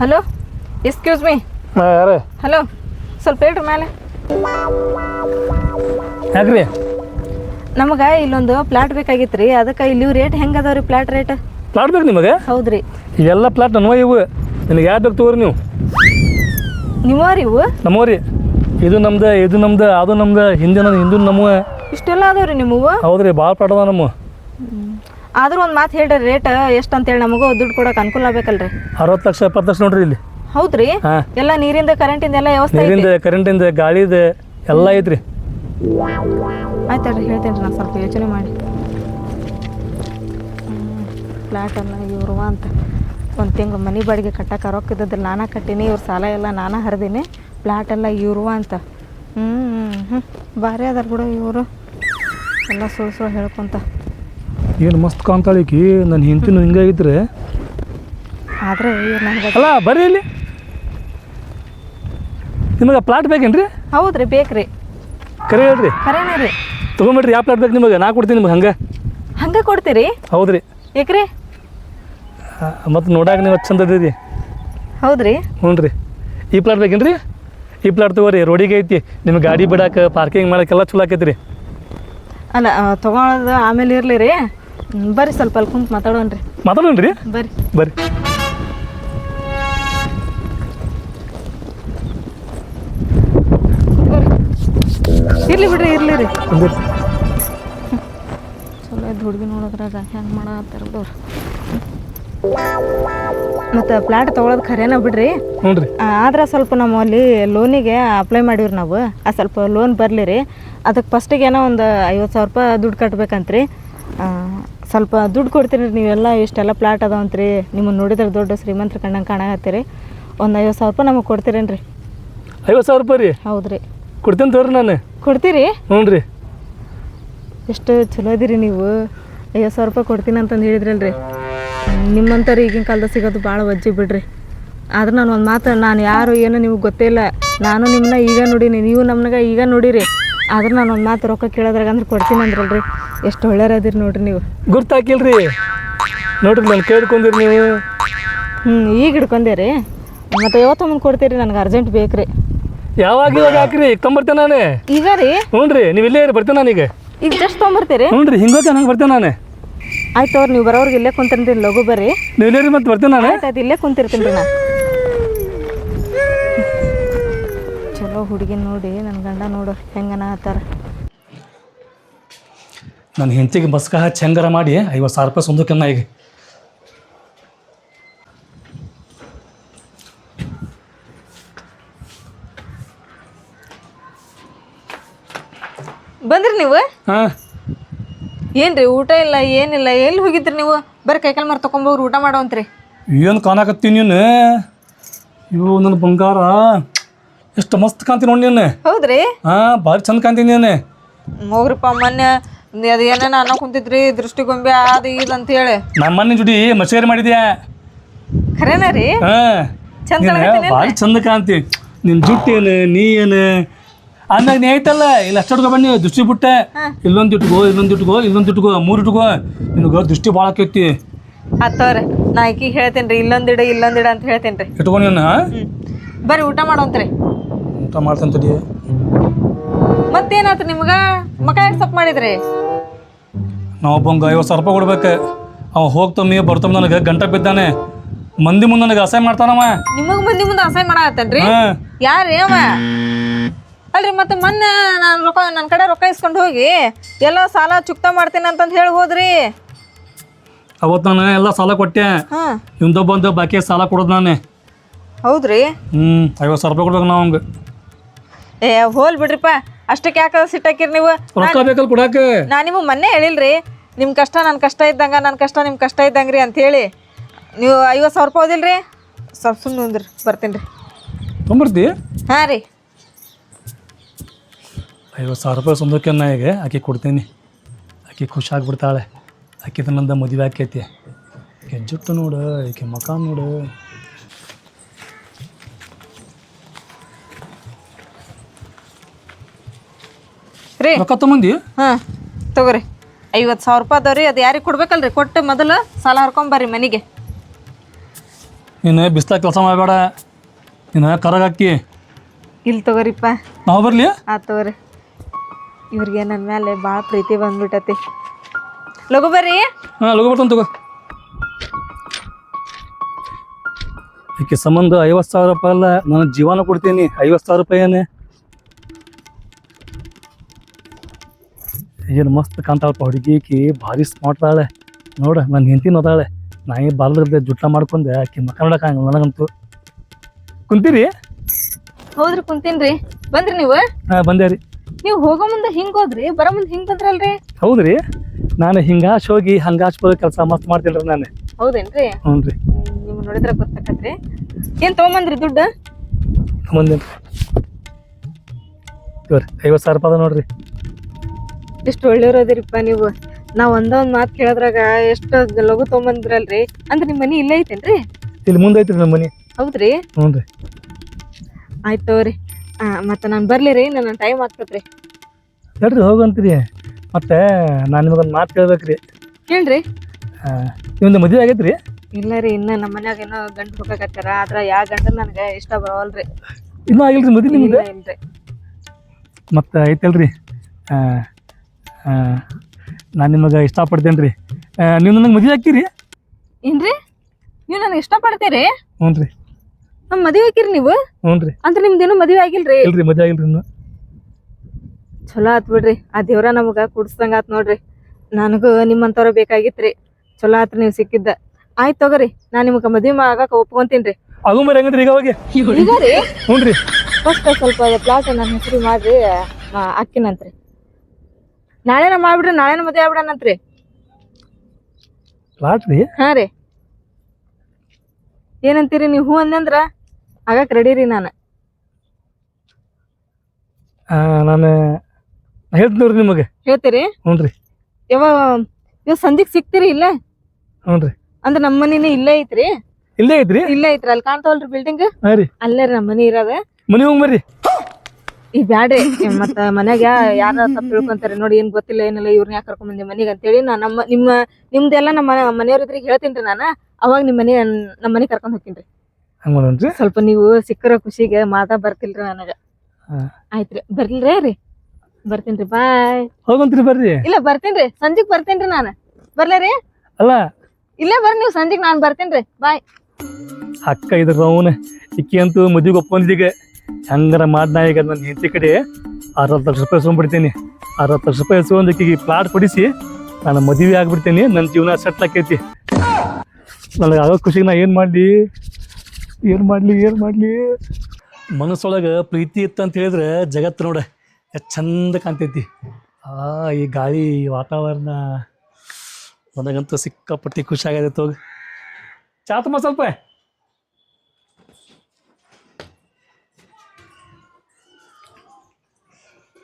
B: ಹಲೋ ಎಕ್ಸ್ಕ್ಯೂಸ್ ಮೀ ಹಲೋ ಸ್ವಲ್ಪ ಹೇಳ್ರಿ ಮೇಲೆ.
C: ಯಾಕ್ರಿ?
B: ನಮಗೆ ಇಲ್ಲೊಂದು ಪ್ಲಾಟ್ ಬೇಕಾಗಿತ್ತು ರೀ ಅದಕ್ಕೆ ಇಲ್ಲಿ ರೇಟ್ ಹೆಂಗೆ ಅದಾವ ರೀ ಪ್ಲಾಟ್ ರೇಟ್
C: ಪ್ಲಾಟ್ ಬೇಕು ನಿಮಗೆ?
B: ಹೌದು ರೀ
C: ಇವೆಲ್ಲ ಪ್ಲಾಟ್ ನಮ್ಮ ಇವು. ನಿಮಗೆ ಯಾರು ಬೇಕು ತಗೋರಿ ನೀವು.
B: ನೀವು ರೀ ಇವು?
C: ನಮ್ಮವ್ರಿ ಇದು ನಮ್ದು ಇದು ನಮ್ದು ಅದು ನಮ್ದು ಹಿಂದಿನ ಹಿಂದೂ ನಮ್ಮ
B: ಇಷ್ಟೆಲ್ಲ ಅದಾವ ರೀ
C: ಹೌದ್ರಿ ಭಾಳ ಪಡದ ನಮ್ಮ.
B: ಆದ್ರೂ ಒಂದು ಮಾತು ಹೇಳ್ರಿ ರೇಟ್ ಎಷ್ಟು ಅಂತೇಳಿ ನಮಗೂ ದುಡ್ಡು ಕೊಡೋಕೆ ಅನುಕೂಲ ಆಗ್ಬೇಕಲ್ರಿ.
C: ಅರವತ್ತು ಲಕ್ಷ ಎಪ್ಪತ್ತು ಲಕ್ಷ ನೋಡ್ರಿ ಇಲ್ಲಿ.
B: ಹೌದ್ರಿ?
C: ಹಾಂ.
B: ಎಲ್ಲ ನೀರಿಂದ ಕರೆಂಟಿಂದ ಎಲ್ಲ ವ್ಯವಸ್ಥೆ ಐತಿ
C: ನೀರಿಂದ ಕರೆಂಟಿಂದ ಗಾಳಿದ ಎಲ್ಲ ಐತ್ರಿ.
B: ಆಯ್ತಲ್ರಿ ಹೇಳ್ತೇನೆ ರೀ ನಾನು ಸ್ವಲ್ಪ ಯೋಚನೆ ಮಾಡಿ. ಫ್ಲ್ಯಾಟ್ ಅಲ್ಲ ವಾ ಅಂತ. ಒಂದು ತಿಂಗಳು ಮನೆ ಬಾಡಿಗೆ ಕಟ್ಟಕ್ಕೆ ರೊಕ್ಕ ಇದ್ದದ್ದು ನಾನಾ ಕಟ್ಟೀನಿ ಇವ್ರ ಸಾಲ ಎಲ್ಲ ನಾನಾ ಹರಿದೀನಿ ಫ್ಲ್ಯಾಟ್ ಎಲ್ಲ ಇವರು ಅಂತ. ಹ್ಞೂ ಹ್ಞೂ ಭಾರಿ ಅದಾರ ಬಿಡು ಇವರು. ಎಲ್ಲ ಸುಳ್ಳು ಸುಳ್ಳು ಹೇಳ್ಕೊಂತ.
C: ಏನು ಮಸ್ತ್ ಕಾಣ್ತಾಳಿಕಿ ನನ್ನ ಹಿಂತಿನ ಹಿಂಗಾಗಿತ್ರಿ
B: ಆದರೆ ನನಗೆ
C: ಅಲ್ಲ ಬರ್ರಿ ಇಲ್ಲಿ. ನಿಮಗೆ ಪ್ಲಾಟ್ ಬೇಕೇನ್ರಿ?
B: ಹೌದ್ರಿ ಬೇಕ್ರಿ.
C: ಕರೆ ಹೇಳ್ರಿ.
B: ಖರೇನ ರೀ.
C: ತೊಗೊಂಬಿಡ್ರಿ ಯಾವ ಪ್ಲಾಟ್ ಬೇಕು ನಿಮಗೆ ನಾ ಕೊಡ್ತೀನಿ ನಿಮ್ಗೆ ಹಂಗೆ.
B: ಹಂಗೆ ಕೊಡ್ತೀರಿ?
C: ಹೌದ್ರಿ.
B: ಏಕ್ರಿ?
C: ಮತ್ತು ನೋಡಾಕ ನೀವು ಚಂದ ಅದೀರಿ.
B: ಹೌದ್ರಿ.
C: ಹ್ಞೂ ರೀ ಈ ಪ್ಲಾಟ್ ಬೇಕೇನ್ರಿ? ಈ ಪ್ಲಾಟ್ ತಗೋರಿ ರೋಡಿಗೆ ಐತಿ. ನಿಮ್ಗೆ ಗಾಡಿ ಬಿಡಾಕ ಪಾರ್ಕಿಂಗ್ ಮಾಡಕ್ಕೆಲ್ಲ ಚಲೋ ಆಕೈತಿ ರೀ
B: ಅಲ್ಲ ತಗೊಳ್ಳೋದು ತಗೊಳೋದು ಆಮೇಲೆ ಇರಲಿ ರೀ. ಬರ್ರಿ ಸ್ವಲ್ಪ ಅಲ್ಲಿ ಕುಂತು ಮಾತಾಡೋಣ ರೀ
C: ಮಾತಾಡೋಣ್ರಿ?
B: ಬರ್ರಿ.
C: ಬರ್ರಿ.
B: ಇರ್ಲಿ ಬಿಡ್ರಿ ಇರ್ಲಿ ರೀ. ಚಲೋ ಇದ್ದು ಹುಡುಗಿ ನೋಡೋದ್ರಾಗ ಹೆಂಗೆ ಮಾಡತ್ತಾರ ಮತ್ತು ಪ್ಲಾಟ್ ತೊಗೊಳೋದು ಖರೇನ ಬಿಡ್ರಿ.
C: ಹ್ಞೂ ರೀ
B: ಆದ್ರೆ ಸ್ವಲ್ಪ ನಮ್ಮ ಅಲ್ಲಿ ಲೋನಿಗೆ ಅಪ್ಲೈ ಮಾಡೀವಿ ನಾವು. ಆ ಸ್ವಲ್ಪ ಲೋನ್ ಬರಲಿ ರೀ ಅದಕ್ಕೆ ಫಸ್ಟಿಗೆ ಏನೋ ಒಂದು ಐವತ್ತು ಸಾವಿರ ರೂಪಾಯಿ ದುಡ್ಡು ಕಟ್ಬೇಕಂತ್ರಿ. ಸ್ವಲ್ಪ ದುಡ್ಡು ಕೊಡ್ತೀರಿ ನೀವೆಲ್ಲ ಇಷ್ಟೆಲ್ಲ ಪ್ಲಾಟ್ ಅದಾವಂತ್ರಿ. ನಿಮ್ಮನ್ನು ನೋಡಿದ್ರೆ ದೊಡ್ಡ ಶ್ರೀಮಂತ್ರ ಕಣ್ಣಂಗೆ ಕಾಣಕತ್ತೀರಿ. ಒಂದು ಐವತ್ತು ಸಾವಿರ ರೂಪಾಯಿ ನಮಗೆ ಕೊಡ್ತೀರೇನ್ರಿ.
C: ಐವತ್ತು ಸಾವಿರ ರೂಪಾಯಿ ರೀ?
B: ಹೌದು ರೀ
C: ಕೊಡ್ತೀನಿ ತೋರಿ ನಾನು.
B: ಕೊಡ್ತೀರಿ?
C: ಹ್ಞೂ ರೀ.
B: ಎಷ್ಟು ಚಲೋ ಅದೀರಿ ನೀವು. ಐವತ್ತು ಸಾವಿರ ರೂಪಾಯಿ ಕೊಡ್ತೀನಿ ಅಂತಂದು ಹೇಳಿದ್ರಲ್ರಿ. ನಿಮ್ಮಂಥವ್ರು ಈಗಿನ ಕಾಲದಾಗ ಸಿಗೋದು ಭಾಳ ವಜ್ಜಿ ಬಿಡ್ರಿ. ಆದ್ರೆ ನಾನು ಒಂದು ಮಾತು ನಾನು ಯಾರು ಏನು ನಿಮಗೆ ಗೊತ್ತೇ ಇಲ್ಲ. ನಾನು ನಿಮ್ಮನ್ನ ಈಗ ನೋಡೀನಿ ನೀವು ನಮ್ಮನಾಗ ಈಗ ನೋಡಿರಿ. ಆದ್ರೆ ನಾನು ಒಂದು ಮಾತು ರೊಕ್ಕ ಕೇಳೋದ್ರಾಗ ಅಂದ್ರೆ ಕೊಡ್ತೀನಿ ಅಂದ್ರಲ್ರಿ. ಎಷ್ಟು ಒಳ್ಳೆಯದಿರಿ ನೋಡಿರಿ ನೀವು.
C: ಗುರ್ತಾಕಿಲ್ರಿ? ನೋಡ್ರಿ ನಾನು ಕೇಳ್ಕೊಂಡಿರಿ ನೀವು.
B: ಹ್ಞೂ ಈಗ ಹಿಡ್ಕೊಂಡೇರಿ. ಮತ್ತು ಯಾವತ್ತು ಮುಂದೆ ಕೊಡ್ತೀರಿ ನನಗೆ ಅರ್ಜೆಂಟ್ ಬೇಕು ರೀ
C: ಯಾವಾಗ ಇವಾಗ ಹಾಕ್ರಿ? ಈಗ ತೊಂಬರ್ತೇನೆ ನಾನು.
B: ಈಗ ರೀ?
C: ಹ್ಞೂ ರೀ ನೀವು ಇಲ್ಲೇ ಇರಿ ಬರ್ತೇನೆ ನಾನೀಗ.
B: ಈಗ ಜಸ್ಟ್ ತೊಗೊಂಬರ್ತೀರಿ
C: ಹ್ಞೂ ರೀ ಹಿಂಗೆ ನಂಗೆ ಬರ್ತೇನೆ ನಾನು.
B: ಆಯ್ತು ಅವ್ರು ನೀವು ಬರೋರ್ಗೆ ಇಲ್ಲೇ ಕುಂತಿರ್ತೀನಿ ಲಘು ಬರ್ರಿ.
C: ಇರಿ ಮತ್ತೆ ಬರ್ತೀನಿ ನಾನು
B: ಆಯ್ತು ಆಯ್ತು ಇಲ್ಲೇ ಕುಂತಿರ್ತೀನಿ ರೀ ನಾ. ಚಲೋ ಹುಡುಗಿ ನೋಡಿ ನನ್ನ ಗಂಡ ನೋಡು ಹೆಂಗನ ಆತಾರ.
C: ನನ್ನ ಹೆಂಡತಿಗೆ ಬಸ್ಕ ಹಚ್ಚಿ ಹೆಂಗಾರ ಮಾಡಿ ಐವತ್ತು ಸಾವಿರ ರೂಪಾಯಿ ಸಂದಕ್ಕೆನ್ನ ಈಗ.
B: ಬಂದ್ರಿ ನೀವು?
C: ಹಾಂ.
B: ಏನ್ರಿ ಊಟ ಇಲ್ಲ ಏನಿಲ್ಲ ಎಲ್ಲಿ ಹೋಗಿದ್ರಿ ನೀವು? ಬರೀ ಕೈಕಾಲು ಮಾರು ತೊಗೊಂಬೋಗ್ರಿ ಊಟ ಮಾಡೋವಂತ್ರಿ.
C: ಏನು ಕಾಣಕತ್ತೀನಿ ನೀನು? ಇವು ನನ್ನ ಬಂಗಾರ. ಎಷ್ಟು ಮಸ್ತ್ ಕಾಣ್ತೀನಿ ನೋಡಿ ನೀನು.
B: ಹೌದ್ರಿ?
C: ಹಾಂ ಭಾರಿ ಚಂದ ಕಾಣ್ತೀನಿ ನೀನು.
B: ಹೋಗ್ರಿಪ್ಪ ಮೊನ್ನೆ ಅದು ಏನೇನ ಅನ್ನೋ ಕುಂತಿದ್ರಿ ದೃಷ್ಟಿಗೊಂಬೆ ಅದು ಇದು ಅಂತ ಹೇಳಿ.
C: ನಮ್ಮ ಮನೆ ಜುಡಿ ಮಸೇರಿ ಮಾಡಿದ್ಯಾ?
B: ಖರೇನ ರೀ?
C: ಹಾಂ.
B: ಚಂದ
C: ಭಾರಿ ಚಂದ ಕಾಣ್ತಿ. ನಿನ್ನ ಜುಟ್ಟು ಏನು ನೀ ಏನು ಅಂದಾಗ ನೀ ಐತಲ್ಲ ಇಲ್ಲ ಅಷ್ಟು ಬನ್ನಿ ದೃಷ್ಟಿ ಬಿಟ್ಟೆ. ಇಲ್ಲೊಂದು ಇಟ್ಕೋ ಇಲ್ಲೊಂದು ಇಟ್ಕೋ ಇಲ್ಲೊಂದು ಇಟ್ಕೋ ಮೂರು ಇಟ್ಕೋ. ನಿನಗೆ ದೃಷ್ಟಿ ಭಾಳ ಆಕೈತಿ.
B: ಆತವ್ರಿ ನಾ ಆಕಿಗೆ ಹೇಳ್ತೇನೆ ರೀ ಇಲ್ಲೊಂದಿಡ ಇಲ್ಲೊಂದಿಡ ಅಂತ ಹೇಳ್ತೇನೆ ರೀ
C: ಇಟ್ಕೋ ನೀನು
B: ಬರ್ರಿ ಊಟ ಮಾಡೋಂತ್ರಿ.
C: ಊಟ ಮಾಡ್ತೇನೆ ತಡಿ.
B: ಮತ್ತೇನಾಯ್ತು ನಿಮ್ಗೆ? ಮಕ ಸೊಪ್ಪು ಮಾಡಿದ್ರಿ?
C: ನಾವು ಒಬ್ಬಂಗೆ ಐವತ್ತು ಸಾವಿರ ರೂಪಾಯಿ ಕೊಡ್ಬೇಕು. ಅವ ಹೋಗ್ತಮ್ಮಿ ಬರ್ತಮ್ಮ ನನಗೆ ಗಂಟೆ ಬಿದ್ದಾನೆ ಮಂದಿ ಮುಂದೆ ನನಗೆ ಅಸಹ್ಯ ಮಾಡ್ತಾನವ.
B: ನಿಮಗೆ ಮಂದಿ ಮುಂದೆ ಅಸಹ್ಯ ಮಾಡತ್ತೇನ್ರಿ ಯಾರೇ ಅವ? ಅಲ್ರಿ ಮತ್ತೆ ಮೊನ್ನೆ ನಾನು ರೊಕ್ಕ ನನ್ನ ಕಡೆ ರೊಕ್ಕ ಇಸ್ಕೊಂಡು ಹೋಗಿ ಎಲ್ಲ ಸಾಲ ಚುಕ್ತ ಮಾಡ್ತೀನಿ ಅಂತಂದು ಹೇಳಿ ಹೋದ್ರಿ.
C: ಅವತ್ತು ನಾನು ಎಲ್ಲ ಸಾಲ ಕೊಟ್ಟೆ.
B: ಹಾಂ.
C: ಇಂದ ಬಂದು ಬಾಕಿ ಸಾಲ ಕೊಡೋದು ನಾನೇ.
B: ಹೌದ್ರಿ?
C: ಹ್ಞೂ ಐವತ್ತು ಸಾವಿರ ರೂಪಾಯಿ ಕೊಡ್ಬೇಕು ನಾವು ಹಂಗೆ.
B: ಏ ಹೋಲ್ ಬಿಡ್ರಿಪ್ಪ ಅಷ್ಟಕ್ಕೆ ಯಾಕೆ ಸಿಟ್ಟಾಕಿರಿ ನೀವು?
C: ರೊಕ್ಕ ಬೇಕಲ್ಲ ಕೊಡಕ್ಕೆ
B: ನಾನು ನಿಮಗೆ ಮೊನ್ನೆ ಹೇಳಿಲ್ರಿ ನಿಮ್ಮ ಕಷ್ಟ ನನ್ನ ಕಷ್ಟ ಇದ್ದಂಗೆ ನನ್ನ ಕಷ್ಟ ನಿಮ್ಮ ಕಷ್ಟ ಇದ್ದಂಗೆ ರೀ ಅಂಥೇಳಿ ನೀವು ಐವತ್ತು ಸಾವಿರ ರೂಪಾಯಿ ಓದಿಲ್ರಿ? ಸ್ವಲ್ಪ ಸುಮ್ಮನೆ ಬರ್ತೀನಿ ರೀ.
C: ತೊಂಬರ್ತಿ
B: ಹಾಂ ರೀ.
C: ಐವತ್ತು ಸಾವಿರ ರೂಪಾಯಿ ಸಂದಕ್ಕೆ ಈಗ. ಆಕೆ ಕೊಡ್ತೀನಿ. ಆಕೆ ಖುಷಿ ಆಗ್ಬಿಡ್ತಾಳೆ ಆಕೆ ನಂದ ಮದುವೆ ಆಕೈತಿ. ಆಕೆ ಜುಟ್ಟು ನೋಡು ಆಕೆ ಮಕ ನೋಡು.
B: ರೀ.
C: ರೊಕ್ಕ ತೊಗೊಂಬಂದಿ?
B: ಹಾಂ ತಗೋರಿ. ಐವತ್ತು ಸಾವಿರ ರೂಪಾಯಿ ಅದಾವ ರೀ ಅದು ಯಾರಿಗೆ ಕೊಡ್ಬೇಕಲ್ರಿ? ಕೊಟ್ಟು ಮೊದಲು ಸಾಲ ಹರ್ಕೊಂಬರ್ರಿ ಮನೆಗೆ.
C: ನೀನು ಬಿಸ್ಲಾಗ ಕೆಲಸ ಮಾಡಬೇಡ. ನೀನು ಕರಗಾಕಿ
B: ಇಲ್ಲಿ ತಗೋರಿಪ್ಪ.
C: ನಾವು ಬರಲಿ?
B: ಆ ತಗೋರಿ. ಇವ್ರಿಗೆ ನನ್ನ ಮೇಲೆ ಭಾಳ ಪ್ರೀತಿ ಬಂದ್ಬಿಟ್ಟತಿ ಲಗು ಬರ್ರಿ.
C: ಹಾಂ ಲಗು ಬರ್ತಾನೆ ತಗೋ. ಈಕೆ ಸಂಬಂಧ ಐವತ್ತು ಸಾವಿರ ರೂಪಾಯಿ ಅಲ್ಲ ನಾನು ಜೀವನ ಕೊಡ್ತೀನಿ ಐವತ್ತು ಸಾವಿರ ರೂಪಾಯಿನೇ ಏನು. ಮಸ್ತ್ ಕಾಣ್ತಾಳಪ್ಪ ಹುಡುಗಿ ಈಕಿ ಭಾರಿ ಸ್ಮಾರ್ಟ್ ಅದಾಳೆ. ನೋಡ ನನ್ನ ಹೆಂಡತಿನ ಅದಾಳೆ. ನಾಯಿ ಬಾರ್ದ ಜುಟ್ಲ ಮಾಡ್ಕೊಂಡೆ ಆಕೆ ಮಕ್ಕ ನೋಡಕ್ಕೆ ನನಗಂತೂ. ಕುಂತೀರಿ?
B: ಹೌದ್ರಿ ಕುಂತೀನ್ರಿ. ಬಂದ್ರಿ ನೀವು?
C: ಹಾಂ ಬಂದೆ ರೀ.
B: ನೀವು ಹೋಗೋ ಮುಂದೆ ಹಿಂಗ್ ಹೋದ್ರಿ ಬರೋ ಮುಂದೆ ಹಿಂಗ್ ಬಂದ್ರಲ್ರಿ?
C: ಹೌದ್ರಿ. ನಾನು ಹಿಂಗಾಶ್ ಹೋಗಿ ಹಂಗಾಶ್ ಬರೋ ಕೆಲಸ ಮಸ್ತ್ ಮಾಡ್ತೀನಿ ನಾನು.
B: ಹೌದೇನ್ರಿ?
C: ಹ್ಞೂ ರೀ
B: ನಿಮ್ ನೋಡಿದ್ರ ಗೊತ್ತಾಕತ್ರಿ. ಏನ್ ತಗೊಂಬಂದ್ರಿ ದುಡ್ಡು?
C: ಮುಂದೆ ಇವ್ರಿ ಐವತ್ತು ಸಾವಿರ ರೂಪಾಯಿ ಅದ ನೋಡ್ರಿ.
B: ಎಷ್ಟು ಒಳ್ಳೆಯವ್ರದಿರಿಪ್ಪ ನೀವು. ನಾವ್ ಒಂದೊಂದ್ ಮಾತು ಕೇಳದ್ರಾಗ ಎಷ್ಟು ಲಘು ತಗೊಂಬಂದ್ರಲ್ರಿ? ಅಂದ್ರೆ ನಿಮ್ ಮನಿ ಇಲ್ಲೇ ಐತೇನ್ರಿ?
C: ಇಲ್ಲಿ ಮುಂದೆ ಐತ್ರಿ ನಮ್ಮ ಮನೆ.
B: ಹೌದ್ರಿ?
C: ಹ್ಞೂ ರೀ
B: ಆಯ್ತು ತಗೋರಿ. ಮತ್ತೆ ನಾನು ಬರ್ಲಿ ರೀ ನನ್ನ ಟೈಮ್ ಆಗ್ತತ್ರಿ
C: ಹೇಳ್ರಿ ಹೋಗಂತೀರಿ ಮತ್ತೆ ನಾನು ನಿಮಗೊಂದು ಮಾತು ಕೇಳ್ಬೇಕ್ರಿ
B: ಹೇಳ್ರಿ.
C: ನಿಮ್ದು ಮದುವೆ ಆಗೈತ್ರಿ?
B: ಇಲ್ಲ ರೀ ಇನ್ನ ನಮ್ಮ ಮನ್ಯಾಗ ಏನೋ ಗಂಡು ಹುಡುಕಾಕತ್ತಾರ ಆದ್ರ ಯಾವ ಗಂಡ ನನಗೆ ಇಷ್ಟ ಬರವಲ್ರಿ.
C: ಇನ್ನೂ ಆಗಿಲ್ರಿ ಮದುವೆ ನಿಮ್ದು?
B: ಐತಲ್ ಇಲ್ರಿ.
C: ಮತ್ತೆ ಐತಲ್ರಿ ನಾನು ನಿಮಗೆ ಇಷ್ಟಪಡ್ತೇನೆ ರೀ ನೀವು ನನಗೆ ಮದುವೆ ಹಾಕಿರಿ
B: ಏನ್ರಿ? ನೀವು ನನಗೆ ಇಷ್ಟಪಡ್ತೀರಿ?
C: ಹ್ಞೂ ರೀ
B: ನಮ್ಮ ಮದುವೆ ಹಾಕಿರಿ ನೀವು?
C: ಹ್ಞೂನ್ರಿ
B: ಅಂದ್ರೆ ನಿಮ್ದೇನು ಮದುವೆ ಆಗಿಲ್ರಿ?
C: ಇಲ್ರಿ ಮದುವೆ ಆಗಿಲ್ರಿ ಇನ್ನು.
B: ಚಲೋ ಆತ್ ಬಿಡ್ರಿ. ಆ ದೇವ್ರ ನಮಗ ಕುಡ್ಸ್ದಂಗ ಆತ್ ನೋಡ್ರಿ. ನನಗೂ ನಿಮ್ಮಂತವ್ರ ಬೇಕಾಗಿತ್ರಿ. ಚಲೋ ಆತ್ರಿ ನೀವು ಸಿಕ್ಕಿದ್ದ. ಆಯ್ತು ತಗೋರಿ ನಾ ನಿಮ್ಗೆ ಮದ್ವೆ ಆಗಾಕ ಒಪ್ಕೊಂತೀನ್ರಿ
C: ಅದು ಮರಿ ಹೆಂಗದ್ರಿ ಈಗ ಹೋಗಿ
B: ಈಗ ರೀ?
C: ಹ್ಞೂ
B: ಫಸ್ಟ್ ಸ್ವಲ್ಪ ಪ್ಲಾಟ್ ನನ್ನ ಹೆಸರು ಮಾಡ್ರಿ ಮಾ- ನಾಳೆನ ಮಾಡ್ಬಿಡ್ರಿ ನಾಳೆನ ಮದ್ವೆ ಆಗ್ಬಿಡಣಂತ್ರಿ ಹಾ ರೀ. ಏನಂತೀರಿ ನೀವು ಹೂ ಅಂದಂದ್ರ ಆಗಾಕ ರೆಡಿ ರೀ ನಾನು.
C: ನಾನು ಹೇಳ್ತೀನಿ ನೋಡ್ರಿ ನಿಮಗೆ.
B: ಹೇಳ್ತೀರಿ?
C: ಹ್ಞೂ ರೀ.
B: ಯಾವ ಇವ್ ಸಂಧಿಗ್ ಸಿಗ್ತೀರಿ ಇಲ್ಲ?
C: ಹ್ಞೂ ರೀ.
B: ಅಂದ್ರೆ ನಮ್ಮ ಮನಿನೇ ಇಲ್ಲೇ ಐತ್ರಿ?
C: ಇಲ್ಲೇ ಐತ್ರಿ?
B: ಇಲ್ಲೇ ಐತ್ರಿ ಅಲ್ಲಿ ಕಾಣ್ತಾವಲ್ರಿ ಬಿಲ್ಡಿಂಗ್
C: ಹಾಂ ರೀ.
B: ಅಲ್ಲೇ ರೀ ನಮ್ಮ ಮನೆ ಇರೋದ.
C: ಮನೆ ಹೋಗಿ ಬರ್ರಿ.
B: ಈಗ ಬ್ಯಾಡ್ರಿ ಮತ್ತ ಮನ್ಯಾಗ ಯಾರ ತಪ್ಪ ತಿಳ್ಕೊಂತಾರೆ ನೋಡಿ ಏನ್ ಗೊತ್ತಿಲ್ಲ ಏನಿಲ್ಲ ಇವ್ರನ್ನ ಯಾಕೆ ಕರ್ಕೊಂಡ್ ಬಂದೆ ಮನೆಗೆ ಅಂತೇಳಿ ನಾ ನಮ್ಮ ನಿಮ್ಮ ನಿಮ್ದೆಲ್ಲ ನಮ್ಮ ಮನೆಯವ್ರ ಇದ್ರಿಗೆ ಹೇಳ್ತೀನಿ ನಾನು. ಅವಾಗ ನಿಮ್ಮ ಮನೆ ನಮ್ಮ ಮನೆ ಕರ್ಕೊಂಡ್ ಹೋಗ್ತೀನಿ
C: ಹಂಗೆ ಮಾಡೋಣ್ರಿ
B: ಸ್ವಲ್ಪ ನೀವು ಸಿಕ್ಕರ ಖುಷಿಗೆ ಮಾತಾ ಬರ್ತಿಲ್ರಿ ನನಗ. ಆಯ್ತ್ರಿ ಬರ್ಲಿ ರೀ? ಬರ್ತೀನ್ರಿ ಬಾಯ್.
C: ಹೋಗಂತ್ರಿ ಬರ್ರಿ.
B: ಇಲ್ಲ ಬರ್ತೀನ್ರಿ ಬರ್ತೇನೆ ಬರ್ತೀನ್ರಿ ನಾನು. ಬರ್ಲಾರಿ
C: ಅಲ್ಲ.
B: ಇಲ್ಲೇ ಬರ್ರಿ ನೀವು ಸಂಜಿಗ್ ನಾನ್ ಬರ್ತೀನ್ರಿ ಬಾಯ್.
C: ಅಕ್ಕ ಇದ್ರ ಅವನು ಇಕ್ಕಿ ಅಂತೂ ಮದುವೆಗೆ ಒಪ್ಪಂದಿಗೆ ಹೆಂಗಾರ ಮಾಡ್ ನಾ ಈಗ ನನ್ನ ಹೆಂಡತಿ ಕಡೆ. ಅರವತ್ತು ಲಕ್ಷ ರೂಪಾಯಿ ಇಸ್ಕೊಂಡ್ಬಿಡ್ತೀನಿ ಅರವತ್ತು ಲಕ್ಷ ರೂಪಾಯಿ ಇಸ್ಕೊಂಡು ಪ್ಲಾಟ್ ಕೊಡಿಸಿ ನಾನು ಮದುವೆ ಆಗ್ಬಿಡ್ತೀನಿ ನನ್ನ ಜೀವನ ಸೆಟ್ಲ್ ಆಕೈತಿ. ನನಗೆ ಆಗೋ ಖುಷಿಗೆ ನಾ ಏನು ಮಾಡಲಿ? ಏನು ಮಾಡಲಿ ಏನು ಮಾಡಲಿ? ಮನಸ್ಸೊಳಗೆ ಪ್ರೀತಿ ಇತ್ತು ಅಂತ ಹೇಳಿದ್ರೆ ಜಗತ್ತು ನೋಡ ಎಷ್ಟು ಚಂದ ಕಾಣ್ತೈತಿ. ಆ ಈ ಗಾಳಿ ಈ ವಾತಾವರಣ ನನಗಂತೂ ಸಿಕ್ಕಾಪಟ್ಟಿ ಖುಷಿ ಆಗೈತೆ ಹೋಗಿ ಚಾತಮ್ಮ ಸ್ವಲ್ಪ.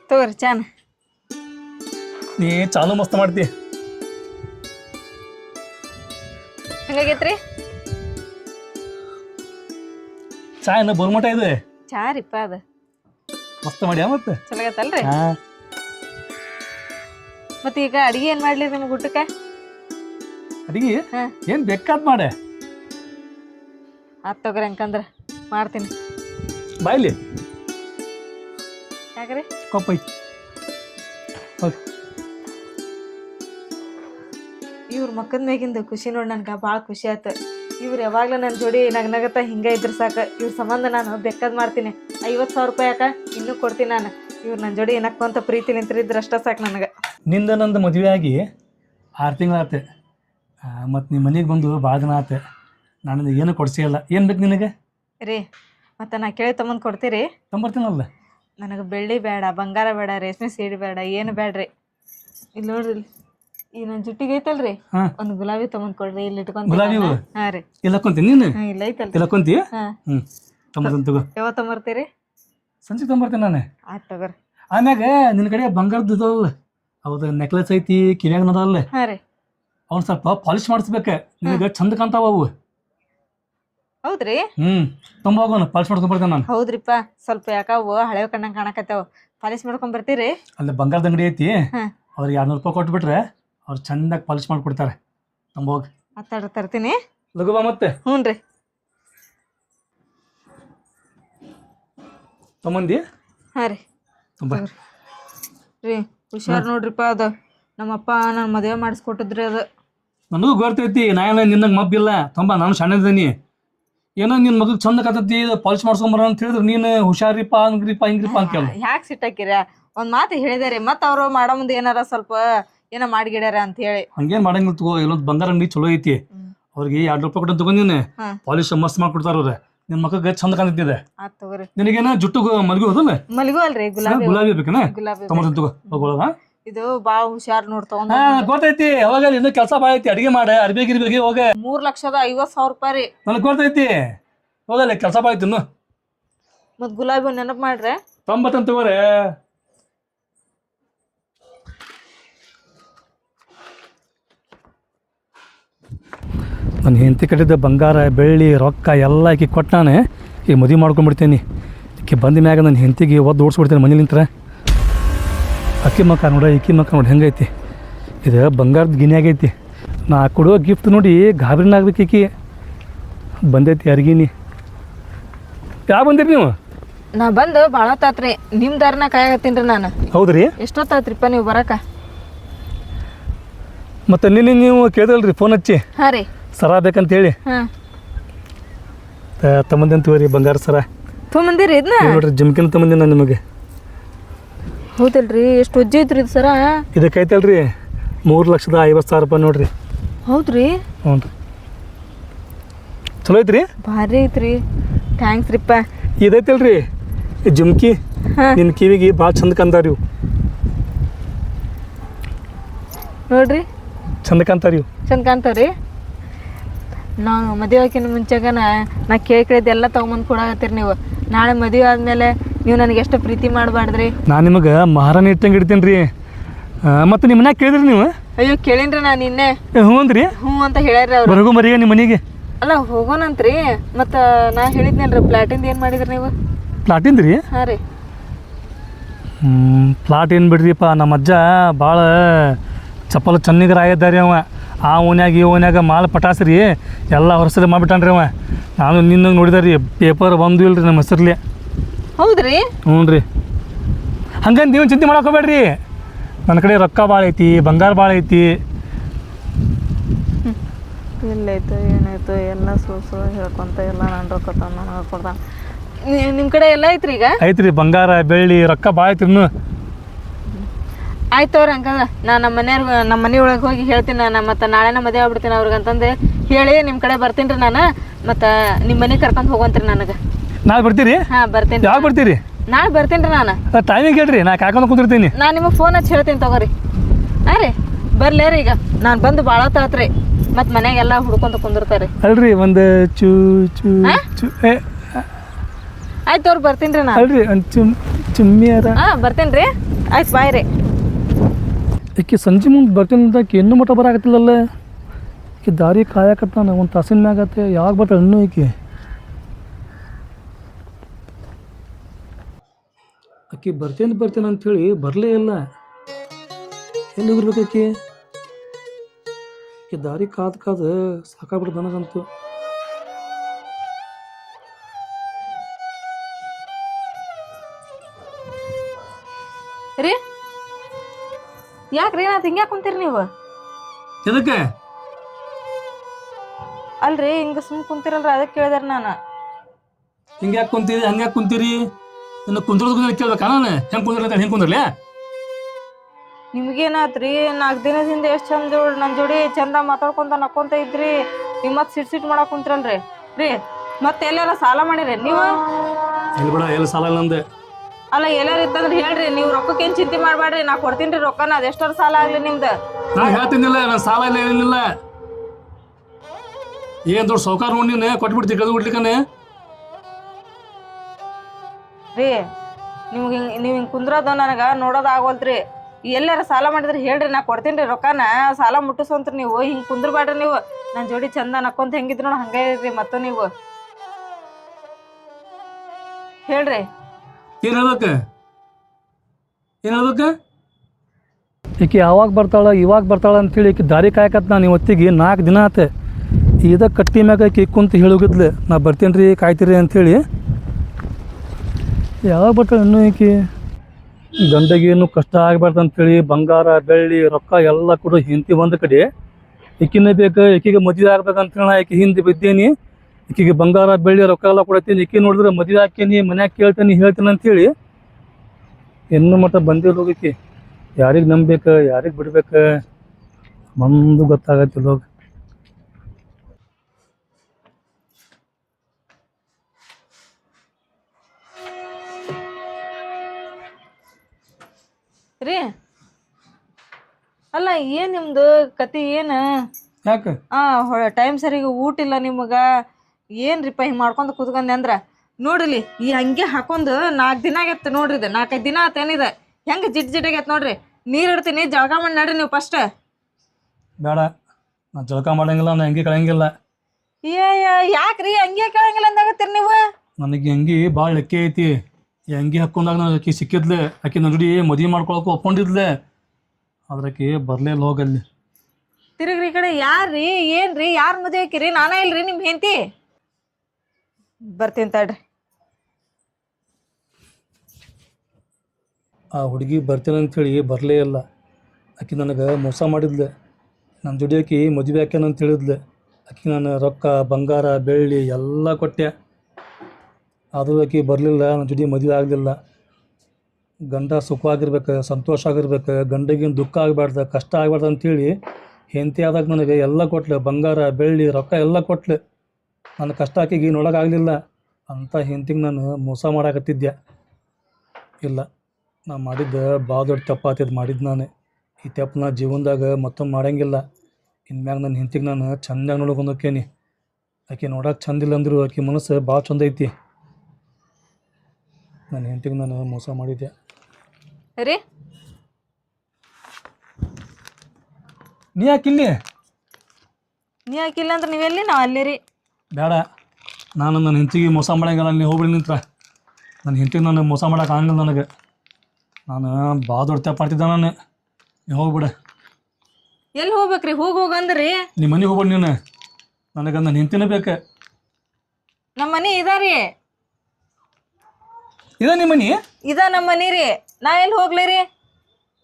B: ತಗೋರಿ ಚಾನ್.
C: ನೀ ಚಾಲು ಮಸ್ತ್ ಮಾಡ್ತಿ.
B: ಹೆಂಗಾಗೈತ್ರಿ?
C: ಚಾ ಏನ ಬೋರ್ಮಟ ಇದೆ.
B: ಚಾ ಅದು ಅದ.
C: ಮಸ್ತ್ ಮಾಡ್ಯಾ ಮತ್ತೆ?
B: ಚಲಗತ್ತಲ್ರಿ?
C: ಹಾ.
B: ಮತ್ತೆ ಈಗ ಅಡಿಗೆ ಏನ್ ಮಾಡ್ಲಿ ನಿಮ್ಗೆ ಊಟಕ್ಕೆ?
C: ಅಡಿಗೆ?
B: ಹಾ.
C: ಏನ್ ಬೇಕಾದ್ ಮಾಡೆ?
B: ಆತ್ ತಗೋರಿ ಅಂಕಂದ್ರ ಮಾಡ್ತೀನಿ.
C: ಬಾಯ್ಲಿ.
B: ಯಾಕ್ರಿ?
C: ಕೊಪ್ಪ. ಐತಿ ಹೋಗಿ
B: ಇವ್ರ ಮಕ್ಕದ ಮ್ಯಾಗಿಂದ ಖುಷಿ ನೋಡಿ ನನ್ಗ ಭಾಳ ಖುಷಿ ಆಯ್ತು ಇವ್ರು ಯಾವಾಗ್ಲೂ ನನ್ನ ಜೋಡಿ ನಗನಗತ್ತ ಹಿಂಗೆ ಇದ್ರೆ ಸಾಕು. ಇವ್ರ ಸಂಬಂಧ ನಾನು ಬೆಕ್ಕದ್ ಮಾಡ್ತೀನಿ. ಐವತ್ತು ಸಾವಿರ ರೂಪಾಯಿ ಯಾಕೆ? ಇನ್ನೂ ಕೊಡ್ತೀನಿ ನಾನು. ಇವ್ರು ನನ್ನ ಜೋಡಿ ಏನಕ್ಕಂತ ಪ್ರೀತಿ ನಿಂತಿರಿದ್ರೆ ಅಷ್ಟೇ ಸಾಕು ನನಗೆ.
C: ನಿಂದ ನಂದು ಮದುವೆ ಆಗಿ ಆರು ತಿಂಗಳಾತೆ ಮತ್ತು ನಿಮ್ಮ ಮನೆಗೆ ಬಂದು ಭಾಳ ದಿನ ಆತೆ. ನಾನು ಏನು ಕೊಡಿಸಿಲ್ಲ ಏನು ಬೇಕು ನಿನಗೆ?
B: ರೀ ಮತ್ತು ನಾ ಕೇಳಿ ತಮ್ಮಂದು ಕೊಡ್ತೀರಿ
C: ತಂಬರ್ತೀನಲ್ಲ
B: ನನಗೆ ಬೆಳ್ಳಿ ಬೇಡ ಬಂಗಾರ ಬೇಡ ರೇಷ್ಮೆ ಸೀರೆ ಬೇಡ ಏನು ಬೇಡ್ರಿ. ಇಲ್ಲಿ ನೋಡ್ರಿ. ಈ ನನ್ನ ಜುಟ್ಟಿಗೆ ಐತಲ್ರಿ
C: ಹಾಂ.
B: ಒಂದು ಗುಲಾಬಿ ತಗೊಂಡ್ ಕೊಡ್ರಿ ಇಲ್ಲಿ
C: ಗುಲಾಬಿ
B: ಇಟ್ಕೊಂತೀನಿ
C: ಹೂವು?
B: ಹಾಂ ರೀ.
C: ನೀನು?
B: ಹಾಂ ಇಲ್ಲ ಐತಲ್ರಿ.
C: ಇಲ್ಲ ಕುಂತಿ
B: ಹಾಂ.
C: ಹ್ಞೂ ತೊಂಬರ್ತೇನೆ ತಗೋ.
B: ಯಾವ ತಗೊಂಬರ್ತೀರಿ?
C: ಸಂಜೆ ತಗೊಂಬರ್ತೀನಿ ನಾನು.
B: ಆಯ್ತು ತಗೋರಿ.
C: ಆಮ್ಯಾಗ ನಿನ್ನ ಕಡೆ ಬಂಗಾರದ್ದು ಇದಾವಲ್ಲ ಹೌದು ನೆಕ್ಲೆಸ್ ಐತಿ ಕಿವ್ಯಾಗ ನದಲ್ಲ
B: ಹಾ ರೀ.
C: ಅವ್ನು ಸ್ವಲ್ಪ ಪಾಲಿಶ್ ಮಾಡಿಸ್ಬೇಕ. ನಿನಗೆ ಚಂದ ಕಾಣ್ತಾವ ಅವು.
B: ಹೌದ್ರಿ?
C: ಹ್ಮ್. ತುಂಬ ಹೋಗೋಣ ಪಾಲಿಶ್ ಮಾಡ್ಕೊಂಡ್ಬರ್ತೇನೆ ನಾನು.
B: ಹೌದ್ರಿಪ್ಪ. ಸ್ವಲ್ಪ ಯಾಕಾವು ಹಳೆ ಕಣ್ಣಂಗ್ ಕಾಣಕತ್ತಾವ. ಪಾಲಿಶ್ ಮಾಡ್ಕೊಂಡ್ ಬರ್ತೀರಿ
C: ಅಲ್ಲಿ ಬಂಗಾರದ ಅಂಗಡಿ ಐತಿ.
B: ಹಾ.
C: ಅವ್ರಿಗೆ ಎರಡ್ನೂರು ರೂಪಾಯಿ ಕೊಟ್ಬಿಟ್ರೆ ಅವ್ರು ಚಂದಾಗಿ ಪಾಲಿಶ್ ಮಾಡ್ಕೊಡ್ತಾರೆ. ತುಂಬ ಹೋಗಿ.
B: ಮಾತಾಡ ತರ್ತೀನಿ.
C: ಲಘು ಬಾ ಮತ್ತೆ.
B: ಹ್ಞೂ ರೀ.
C: ತಮ್ಮಂದಿ
B: ಹಾಂ ರೀ.
C: ತುಂಬ
B: ರೀ ಹುಷಾರು ನೋಡ್ರಿಪ್ಪ ಅದು. ನಮ್ಮಪ್ಪ ನಾನು ಮದುವೆ ಮಾಡಿಸ್ಕೊಟ್ಟಿದ್ರಿ ಅದು.
C: ನನಗೂ ಗೊತ್ತೈತಿ ನಾ ಏನ ನಿನ್ನಂಗೆ ಮಬ್ಬಿಲ್ಲ. ತುಂಬ ನಾನು ಸಣ್ಣದಿದ್ದೀನಿ ಏನೋ ನಿನ್ನ ಮಗಗೆ ಚಂದ ಕಾತತಿ ಪಾಲಿಶ್ ಮಾಡ್ಸ್ಕೊಂಬರ ಅಂತ ಹೇಳಿದ್ರು ನೀನು ಹುಷಾರಿಪ್ಪ ಹಂಗ್ರಿಪ್ಪ ಹಿಂಗ್ರಿಪ್ಪ ಅಂತ ಕೇಳ.
B: ಯಾಕೆ ಸಿಟ್ಟಾಕಿರ ಒಂದು ಮಾತು ಹೇಳಿದಾರೆ ಮತ್ತೆ ಅವರು ಮಾಡೋ ಮುಂದೆ ಏನಾರ ಸ್ವಲ್ಪ ಏನೋ ಮಾಡಿಗಿಡ್ಯಾರ ಅಂತ ಹೇಳಿ
C: ಹಂಗೇನ್ ಮಾಡಂಗಿಲ್ಲ ತಗೋ ಇಲ್ಲೊಂದು ಬಂಗಾರ ಅಂಗಡಿ ಚಲೋ ಐತಿ. ಅವ್ರಿಗೆ ಎರಡು ರೂಪಾಯಿ ಕೊಟ್ಟು ತಗೊಂಡಿನಿ. ಪಾಲಿಶ್ ಮಸ್ತ್ ಮಾಡ್ಕೊಡ್ತಾರ ನಿಮ್ಮ ಮಕ್ಕ ಚಂದ ಕಾಣ್ತಿದೆ.
B: ಆತ್ ತಗೋರಿ.
C: ನಿನಗೇನ ಜುಟ್ಟು ಮಲ್ಗಿ ಹೋದಲ್ಲ?
B: ಮಲಿಗೂ ಅಲ್ರಿ ಗುಲಾಬಿ
C: ಗುಲಾಬಿ ಬೇಕನ?
B: ಗುಲಾಬಿ
C: ತಗೋ
B: ಇದು ಬಾ ಹುಷಾರ್ ನೋಡ್ ತಗೊಂಡ್
C: ಹಾ ಗೊತ್ತೈತಿ. ಅವಾಗ ಇನ್ನೂ ಕೆಲಸ ಬಾಳ ಐತಿ. ಅಡಿಗೆ ಮಾಡ ಅರ್ಬಿ ಗಿರ್ಬಿಗೆ ಹೋಗ
B: ಮೂರ್ ಲಕ್ಷದ ಐವತ್ ಸಾವಿರ ರೂಪಾಯಿ ರೀ.
C: ನನಗೆ ಗೊತ್ತೈತಿ. ಹೋಗಲ್ಲ ಕೆಲಸ ಬಾಳ ಐತಿ ಇನ್ನು.
B: ಮತ್ ಗುಲಾಬಿ ನೆನಪ್ ಮಾಡ್ರೆ.
C: ತೊಂಬತ್ತಂತ ತಗೋರೆ. ನನ್ನ ಹೆಂಡತಿ ಕಟ್ಟಿದ್ದ ಬಂಗಾರ ಬೆಳ್ಳಿ ರೊಕ್ಕ ಎಲ್ಲ ಆಕಿ ಕೊಟ್ಟಾನೆ. ನಾನು ಈಗ ಮದುವೆ ಮಾಡ್ಕೊಂಡ್ಬಿಡ್ತೀನಿ. ಈಕೆ ಬಂದ ಮ್ಯಾಗ ನನ್ನ ಹೆಂಡತಿಗೆ ಒದ್ದು ಓಡಿಸ್ಬಿಡ್ತೀನಿ ಮನೇಲಿ ನಿಂತ್ರ. ಅಕ್ಕಿ ಮಕ್ಕ ನೋಡ ಇಕ್ಕಿ ಮಕ್ಕ ನೋಡಿ ಹೆಂಗೈತಿ ಇದು ಬಂಗಾರದ ಗಿನಿ ಆಗೈತಿ. ನಾ ಕೊಡೋ ಗಿಫ್ಟ್ ನೋಡಿ ಗಾಬರಿನ ಆಗ್ಬೇಕು ಈಕಿ. ಬಂದೈತಿ ಅರ್ಗಿನಿ ಯಾವ ಬಂದಿರಿ ನೀವು?
B: ನಾ ಬಂದು ಭಾಳ ತಾತ್ರಿ. ನಿಮ್ಮ ದಾರಿನ ಕಾಯಕತ್ತೀನ್ರಿ ನಾನು.
C: ಹೌದ್ರಿ?
B: ಎಷ್ಟೊತ್ತಾತ್ರಿಪ್ಪ ನೀವು ಬರಕ?
C: ಮತ್ತೆ ನಿನ್ನೆ ನೀವು ಕೇಳಿದಲ್ರಿ ಫೋನ್ ಹಚ್ಚಿ?
B: ಹಾಂ ರೀ.
C: ಸರ ಬೇಕಂತೇಳಿ?
B: ಹಾ.
C: ತಮ್ಮಂದಿನ ತಗೋರಿ ಬಂಗಾರ ಸರ.
B: ತೊಗೊಂಬಂದಿರಿ ಇದನ್ನ
C: ಇವ್ ನೋಡ್ರಿ ಜಿಮ್ಕಿನ ತಮ್ಮಂದಿನ ನಾನು ನಿಮಗೆ.
B: ಹೌದಲ್ರಿ ಎಷ್ಟು ಉಜ್ಜಿ ಐತ್ರಿ ಇದು ಸರ?
C: ಇದಕ್ಕೆ ಐತಲ್ರಿ ಮೂರು ಲಕ್ಷದ ಐವತ್ತು ಸಾವಿರ ರೂಪಾಯಿ ನೋಡ್ರಿ.
B: ಹೌದ್ರಿ?
C: ಹ್ಞೂ ರೀ. ಚಲೋ ಐತ್ರಿ?
B: ಭಾರಿ ಐತ್ರಿ. ಥ್ಯಾಂಕ್ಸ್ ರೀಪ್ಪ.
C: ಇದೈತಲ್ರಿ ಈ ಜುಮ್ಕಿ
B: ಹಾ.
C: ನಿನ್ನ ಕಿವಿಗೆ ಭಾಳ ಚಂದ ಕಂದಾರಿ ಇವು.
B: ನೋಡ್ರಿ.
C: ಚಂದ ಕಂತಾರಿ ಇವು.
B: ಚಂದ ಕಾಣ್ತಾವ್ರಿ? ನಾವು ಮದುವೆ ಆಕಿನ ಮುಂಚೆಗ ನಾ ಕೇಳಿ ಕೇಳಿದ ಎಲ್ಲ ತೊಗೊಂಬಂದು ಕೊಡಾಕತ್ತೀರಿ ನೀವು. ನಾಳೆ ಮದುವೆ ಆದಮೇಲೆ ನೀವು ನನಗೆ ಎಷ್ಟು ಪ್ರೀತಿ ಮಾಡಬಾರ್ದ್ರಿ?
C: ನಾನು ನಿಮಗೆ ಮಹಾರಾಣಿ ಇಟ್ಟಂಗೆ ಇಡ್ತೀನಿ ರೀ ಮತ್ತು ನಿಮ್ಮನ್ನ ಕೇಳಿದ್ರಿ ನೀವು?
B: ಅಯ್ಯೋ ಕೇಳಿನ್ರಿ ನಾ ನಿನ್ನೆ.
C: ಹ್ಞೂ ಅಂದ್ರಿ?
B: ಹ್ಞೂ ಅಂತ ಹೇಳ್ಯಾರ ಅವ್ರು.
C: ಬರಗು ಮರಿಗ ನಿಮ್ಮ ಮನೆಗೆ?
B: ಅಲ್ಲ ಹೋಗೋಣಂತ್ರಿ. ಮತ್ತು ನಾ ಹೇಳಿದ್ನಲ್ರಿ ಪ್ಲಾಟಿಂದ ಏನು ಮಾಡಿದ್ರಿ ನೀವು?
C: ಪ್ಲಾಟಿಂದ ರೀ?
B: ಹಾಂ ರೀ.
C: ಪ್ಲಾಟ್ ಏನು ಬಿಡ್ರಿಪ್ಪ ನಮ್ಮ ಅಜ್ಜ ಭಾಳ ಚಪ್ಪಲು ಆಗಿದ್ದಾರೆ ಅವ. ಆ ಓನ್ಯಾಗ ಈ ಓನ್ಯಾಗ ಮಾಲ್ ಪಟಾಸ್ರಿ ಎಲ್ಲ ಹೊರಸರಿ ಮಾಡಿಬಿಟ್ಟಾನ್ರಿ ಅವ. ನಾನು ನಿನ್ನ ನೋಡಿದೆ ರೀ ಪೇಪರ್ ಬಂದು ಇಲ್ರಿ ನಮ್ಮ ಹೆಸರ್ಲಿ.
B: ಹೌದ್ರಿ?
C: ಹ್ಞೂ ರೀ. ಹಂಗಂತ ನೀವು ಚಿಂತೆ ಮಾಡಕ್ಕೆ ಹೋಗ್ಬೇಡ್ರಿ. ನನ್ನ ಕಡೆ ರೊಕ್ಕ ಭಾಳ ಐತಿ ಬಂಗಾರ ಭಾಳ ಐತಿ.
B: ಎಲ್ಲೈತು ಏನಾಯ್ತು ಎಲ್ಲ ಸುಳ್ಳು ಹೇಳ್ಕೊಂತ ಎಲ್ಲ ನಾನು ರೊಕ್ಕ ತಂದು ನನಗೆ ಕೊಡ್ತಾನೆ. ನಿಮ್ಮ ಕಡೆ ಎಲ್ಲ ಐತ್ರಿ ಈಗ?
C: ಐತ್ರಿ ಬಂಗಾರ ಬೆಳ್ಳಿ ರೊಕ್ಕ ಭಾಳ ಐತ್ರಿ ಇನ್ನೂ.
B: ಆಯ್ತು ಅವ್ರ ನಾನು ನಮ್ಮ ಮನೆಯವ್ರ ನಮ್ಮ ಮನೆ ಒಳಗೆ ಹೋಗಿ ಹೇಳ್ತೀನಿ ನಾನು ಮತ್ತೆ ನಾಳೆನ ಮದುವೆ ಆಗ್ಬಿಡ್ತೀನಿ ಅವ್ರಿಗೆ ಅಂತಂದು ಹೇಳಿ ನಿಮ್ಮ ಕಡೆ ಬರ್ತೀನಿ ರೀ ನಾನು ಮತ್ತು ನಿಮ್ಮ ಮನೆಗೆ ಕರ್ಕೊಂಡು ಹೋಗಂತ್ರಿ ನನಗೆ.
C: ನಾಳೆ ಬರ್ತೀರಿ?
B: ಹಾಂ ಬರ್ತೀನಿ.
C: ಯಾವಾಗ ಬರ್ತೀರಿ?
B: ನಾಳೆ ಬರ್ತೀನಿ ರೀ ನಾನು.
C: ಟೈಮಿಂಗ್ ಹೇಳ್ರಿ ನಾ ಕಾಯ್ಕೊಂಡು ಕುಂದಿರ್ತೀನಿ
B: ನಾನು ನಿಮಗೆ ಫೋನ್ ಹಚ್ಚಿ ಹೇಳ್ತೀನಿ ತಗೋರಿ. ಹಾಂ ರೀ ಬರ್ಲೇ ರೀ ಈಗ. ನಾನು ಬಂದು ಭಾಳ ತಾತ್ರಿ ಮತ್ತು ಮನೆಗೆಲ್ಲ ಹುಡ್ಕೊಂತ ಕುಂದಿರ್ತಾರೆ.
C: ಅಲ್ರಿ ಒಂದು ಚೂ ಚೂ ಚೂ ಏ
B: ಆಯ್ತು ಅವ್ರು ಬರ್ತೀನಿ ರೀ ನಾನು.
C: ಅಲ್ರಿ ಒಂದು ಚುಮ್ ಚುಮ್ಮಿ ಅದ.
B: ಹಾಂ ಬರ್ತೀನಿ ರೀ. ಆಯ್ತು ಬಾಯ್ ರೀ.
C: ಈಕೆ ಸಂಜೆ ಮುಂದೆ ಬರ್ತೀನಿ ಅಂತ ಆಕಿ ಇನ್ನೂ ಮಟ್ಟ ಬರಾಕತ್ತಿಲ್ಲಲ್ಲ? ಈಕೆ ದಾರಿ ಕಾಯಕತ್ತಾನ? ಒಂದು ತಾಸಿನ ಮ್ಯಾಗತ್ತೆ ಯಾವಾಗ ಬರ್ತಾಳೆ ಇನ್ನೂ ಈಕೆ? ಆಕೆ ಬರ್ತೇನೆ ಬರ್ತೇನೆ ಅಂಥೇಳಿ ಬರಲೇ ಇಲ್ಲ. ಎಲ್ಲಿ ಹೋಗಿರ್ಬೇಕು ಆಕೆ? ಈ ದಾರಿ ಕಾದು ಕಾದು ಸಾಕಾಗ್ಬಿಡ್ತು ನನಗಂತೂ.
B: ರೀ ಯಾಕ್ರಿ? ನಾ ಹಿಂಗ್ಯಾಕೆ ಕುಂತೀರಿ ನೀವು?
C: ಎದಕ್ಕೆ?
B: ಅಲ್ರಿ ಹಿಂಗ ಸುಮ್ ಕುಂತಿರಲ್ರಿ ಅದಕ್ಕೆ ಕೇಳಿದಾರ ನಾನು.
C: ಹಿಂಗೆ ಯಾಕೆ ಕುಂತೀರಿ ಹಂಗೆ ಯಾಕೆ ಕುಂತೀರಿ? ಇನ್ನು ಕುಂದ್ರದ ಕುಂದ್ರೆ ಕೇಳ್ಬೇಕಾ ನಾನು? ಹೆಂಗೆ ಕುಂದ್ರಲ್ಲ ಹೆಂಗೆ ಕುಂದ್ರಲೇ?
B: ನಿಮ್ಗೇನಾತ್ರಿ? ನಾಲ್ಕು ದಿನದಿಂದ ಎಷ್ಟು ಚಂದ ನನ್ನ ಜೋಡಿ ಚಂದ ಮಾತಾಡ್ಕೊಂತ ನಕ್ಕೊಂತ ಇದ್ರಿ. ನಿಮ್ಮ ಮತ್ತೆ ಸಿಟ್ ಸಿಟ್ ಮಾಡಕ್ ಕುಂತ್ರಲ್ರಿ. ರೀ ಮತ್ತೆ ಎಲ್ಲೆಲ್ಲ ಸಾಲ ಮಾಡಿರಿ? ನೀವು?
C: ಎಲ್ಲಿ ಬಿಡ ಎಲ್ಲಿ ಸಾಲ ಇಲ್ಲ ನಂದು.
B: ಅಲ್ಲ ಎಲ್ಲಾರು ಇತ್ತಂದ್ರೆ ಹೇಳ್ರಿ ನೀವು ರೊಕ್ಕಕ್ಕೇನು ಚಿಂತೆ ಮಾಡಬೇಡ್ರಿ ನಾ ಕೊಡ್ತೀನಿ ರೊಕ್ಕನ ಅದೆಷ್ಟಾರ ಸಾಲ ಆಗಲಿ ನಿಮ್ದು.
C: ನಾ ಹೇಳ್ತೀನಿಲ್ಲ ನಾನು ಸಾಲ ಇಲ್ಲ ಏನಿಲ್ಲ. ಏನು ದೊಡ್ಡ ಸೌಕಾರ ನೋಡಿ ನೀನು ಕೊಟ್ಬಿಡ್ತಿ ಕಳೆದು ಬಿಡ್ಲಿಕ್ಕನೆ
B: ರೀ ನಿಮ್ಗೆ ಹಿಂಗೆ ನೀವು ಹಿಂಗೆ ಕುಂದ್ರೋದು ನನಗೆ ನೋಡೋದು ಆಗೋಲ್ತ್ರಿ. ಎಲ್ಲಾರ ಸಾಲ ಮಾಡಿದ್ರೆ ಹೇಳ್ರಿ ನಾ ಕೊಡ್ತೀನಿ ರೀ ರೊಕ್ಕನ ಸಾಲ ಮುಟ್ಟಿಸ್ಕೊಂತ್ರಿ ನೀವು ಹಿಂಗೆ ಕುಂದ್ರಬೇಡ್ರಿ ನೀವು. ನನ್ನ ಜೋಡಿ ಚಂದ ನಕ್ಕೊಂತ ಹೆಂಗಿದ್ರು ನೋಡಿ ಹಂಗೆ ಇರ್ರಿ ಮತ್ತು ನೀವು. ಹೇಳ್ರಿ.
C: ಏನು ಹೇಳ್ಬೇಕ ಏನು ಹೇಳ್ಬೇಕ ಈಕೆ ಯಾವಾಗ ಬರ್ತಾಳ, ಇವಾಗ ಬರ್ತಾಳ ಅಂತೇಳಿ ಈಕೆ ದಾರಿ ಕಾಯಕತ್ ನಾನು ಇವತ್ತಿಗೆ ನಾಲ್ಕು ದಿನ ಆತೆ. ಇದ ಕಟ್ಟಿ ಮ್ಯಾಗ ಆಕಿ ಕುಂತ ಹೇಳೋಗಿದ್ಲು, ನಾ ಬರ್ತೀನಿ ರೀ, ಕಾಯ್ತೀರಿ ಅಂಥೇಳಿ ಯಾವಾಗ ಬರ್ತಾಳೆ ಇನ್ನೂ ಈಕೆ? ಗಂಡಗೇನು ಕಷ್ಟ ಆಗಬಾರ್ದು ಅಂತೇಳಿ, ಬಂಗಾರ, ಬೆಳ್ಳಿ, ರೊಕ್ಕ ಎಲ್ಲ ಕೂಡ, ಹಿಂತಿ ಬಂದ ಕಡೆ. ಈಕಿನೇ ಬೇಕು, ಈಕಿಗೆ ಮದುವೆ ಆಗ್ಬೇಕಂತೇಳಿ ನಾ ಈಕೆ ಹಿಂದೆ ಬಿದ್ದೇನಿ. ಈಕಿಗೆ ಬಂಗಾರ ಬೆಳ್ಳಿ ರೊಕ್ಕ ಎಲ್ಲ ಕೊಡತ್ತೀನಿ. ಈಕೆ ನೋಡಿದ್ರೆ ಮದುವೆ ಹಾಕೀನಿ ಮನ್ಯಾಗ ಕೇಳ್ತೀನಿ ಹೇಳ್ತೀನಿ ಅಂತೇಳಿ ಇನ್ನೂ ಮಟ್ಟ ಬಂದಿಲ್ಲ ಹೋಗಿಕಿ ಯಾರಿಗೆ ನಂಬೇಕು ಯಾರಿಗೆ ಬಿಡ್ಬೇಕು ಮಂದು ಗೊತ್ತಾಗತ್ತಿಲ್ಲ ಹೋಗಿ
B: ರೀ ಅಲ್ಲ ಏನ್ ನಿಮ್ದು ಕತಿ ಏನು?
C: ಯಾಕೆ?
B: ಆ ಟೈಮ್ ಸರಿಗೆ ಊಟ ಇಲ್ಲ ನಿಮಗ. ಏನ್ರಿಪ್ಪ ಹಿಂಗೆ ಮಾಡ್ಕೊಂಡು ಕುತ್ಕೊಂಡೆ ಅಂದ್ರೆ? ನೋಡ್ರಿ ಈ ಹಂಗೆ ಹಾಕೊಂಡು ನಾಲ್ಕು ದಿನ ಆಗೈತೆ ನೋಡ್ರಿ ಇದು. ನಾಲ್ಕೈದು ದಿನ ಆತೇನಿದೆ ಹೆಂಗೆ ಜಿಡ್ ಜಿಡ್ ಆಗೈತೆ ನೋಡ್ರಿ? ನೀರು ಇಡ್ತೀನಿ ಜಳಕ ಮಾಡಿ ನಡ್ರಿ ನೀವು ಫಸ್ಟ್
C: ಬೇಡ ನಾನು ಜಳಕ ಮಾಡಂಗಿಲ್ಲ ನಾ ಹಂಗೆ ಕಳೆಯಂಗಿಲ್ಲ.
B: ಏ ಯಾಕ್ರಿ ಹಂಗೆ ಕೇಳಂಗಿಲ್ಲ ಅಂದಾಗತ್ತೀರಿ ನೀವು?
C: ನನಗೆ ಹೆಂಗೆ ಭಾಳ ಲೆಕ್ಕೆ ಐತಿ. ಈ ಅಂಗಿ ಹಾಕೊಂಡಾಗ ನಾನು ಆಕಿ ಸಿಕ್ಕಿದ್ಲೆ ಆಕಿ ನನ್ನ ಜೋಡಿ ಮದುವೆ ಮಾಡ್ಕೊಳಕ್ಕೆ ಒಪ್ಕೊಂಡಿದ್ಲೆ. ಆದ್ರೆ ಆಕಿ ಬರಲೇ ಹೋಗಲ್ಲಿ
B: ತಿರುಗ್ರಿ ಈ ಕಡೆ ಯಾರ್ರಿ ಏನ್ರಿ ಯಾರ್ ಮದುವೆ ಹಾಕಿರಿ? ನಾನೇ ಇಲ್ರಿ ನಿಮ್ಮ ಹೆಂಡತಿ? ಬರ್ತೀನಿ ತಡ್ರಿ.
C: ಆ ಹುಡುಗಿ ಬರ್ತೀನಿ ಅಂಥೇಳಿ ಬರಲೇ ಇಲ್ಲ. ಆಕೆ ನನಗೆ ಮೋಸ ಮಾಡಿದ್ಲೆ. ನನ್ನ ದುಡಿಯೋಕೆ ಮದುವೆ ಹಾಕ್ಯಾನ ಅಂತ ಹೇಳಿದ್ಲೆ. ಆಕೆ ನಾನು ರೊಕ್ಕ, ಬಂಗಾರ, ಬೆಳ್ಳಿ ಎಲ್ಲ ಕೊಟ್ಟೆ. ಆದರೂ ಆಕೆ ಬರಲಿಲ್ಲ ನನ್ನ ಜೊತೆ ಮದುವೆ ಆಗಲಿಲ್ಲ. ಗಂಡ ಸುಖವಾಗಿರ್ಬೇಕು ಸಂತೋಷ ಆಗಿರ್ಬೇಕು, ಗಂಡಗಿನ ದುಃಖ ಆಗಬಾರ್ದು, ಕಷ್ಟ ಆಗಬಾರ್ದು ಅಂತೇಳಿ ಹೆಂಡತಿ ಆದಾಗ ನನಗೆ ಎಲ್ಲ ಕೊಟ್ಲೆ. ಬಂಗಾರ, ಬೆಳ್ಳಿ, ರೊಕ್ಕ ಎಲ್ಲ ಕೊಟ್ಲೆ. ನನ್ನ ಕಷ್ಟ ಆಕಿಗೆ ನೋಡೋಕ್ಕಾಗಲಿಲ್ಲ ಅಂತ ಹೆಂತಿಗೆ ನಾನು ಮೋಸ ಮಾಡಾಕತ್ತಿದ್ದೆ ಇಲ್ಲ ನಾ ಮಾಡಿದ್ದ ಭಾಳ ದೊಡ್ಡ ತಪ್ಪಾತಿದ್ದು ಮಾಡಿದ್ದು ನಾನು. ಈ ತಪ್ಪು ನಾ ಜೀವನದಾಗ ಮತ್ತೊಮ್ಮೆ ಮಾಡಂಗಿಲ್ಲ. ಇನ್ಮ್ಯಾಗ ನನ್ನ ಹೆಂತಿಗೆ ನಾನು ಚಂದಾಗಿ ನೋಡ್ಕೊಂಡು ಹೋಕ್ಕೇನಿ. ಆಕೆ ನೋಡಕ್ಕೆ ಚಂದಿಲ್ಲ ಅಂದರು ಆಕೆ ಮನಸ್ಸು ಭಾಳ ಚಂದ ಐತಿ. ನನ್ನ ಹೆಂಡತಿಗೆ ನಾನು ಮೋಸ ಮಾಡಿದ್ದೆ
B: ರೀ.
C: ನೀ ಯಾಕಿಲ್ಲಿ
B: ನೀ ಹಾಕಿಲ್ಲ ಅಂದ್ರೆ ನೀವೆಲ್ಲಿ ನಾವು ಅಲ್ಲಿ ರೀ.
C: ಬೇಡ. ನಾನು ನನ್ನ ಹೆಂಡತಿಗೆ ಮೋಸ ಮಾಡಂಗಿಲ್ಲ ನೀ ಹೋಗ್ಬಿಡಿ ನಿಂತ್ರ. ನನ್ನ ಹೆಂಡತಿಗೆ ನಾನು ಮೋಸ ಮಾಡಕ್ಕೆ ಆಗಂಗಿಲ್ಲ ನನಗೆ. ನಾನು ಭಾಳ ದೊಡ್ಡ ತಪ್ಪು ಮಾಡ್ತಿದ್ದೆ ನಾನು. ನೀ ಹೋಗ್ಬಿಡ.
B: ಎಲ್ಲಿ ಹೋಗ್ಬೇಕ್ರಿ? ಹೋಗಿ ಹೋಗ್ ಅಂದ್ರಿ.
C: ನಿಮ್ಮ ಮನೆಗೆ ಹೋಗ್ಬಿಡಿ ನೀನು. ನನಗೆ ನನ್ನ ಹೆಂಡತಿನೇ ಬೇಕು.
B: ನಮ್ಮ ಮನೆ ಇದಾರಿ
C: ಇದ ನಿಮ್ಮ ಮನೆ?
B: ಇದ ನಮ್ಮ ಮನೆ ರೀ. ನಾ ಎಲ್ಲಿ ಹೋಗ್ಲಿ ರೀ?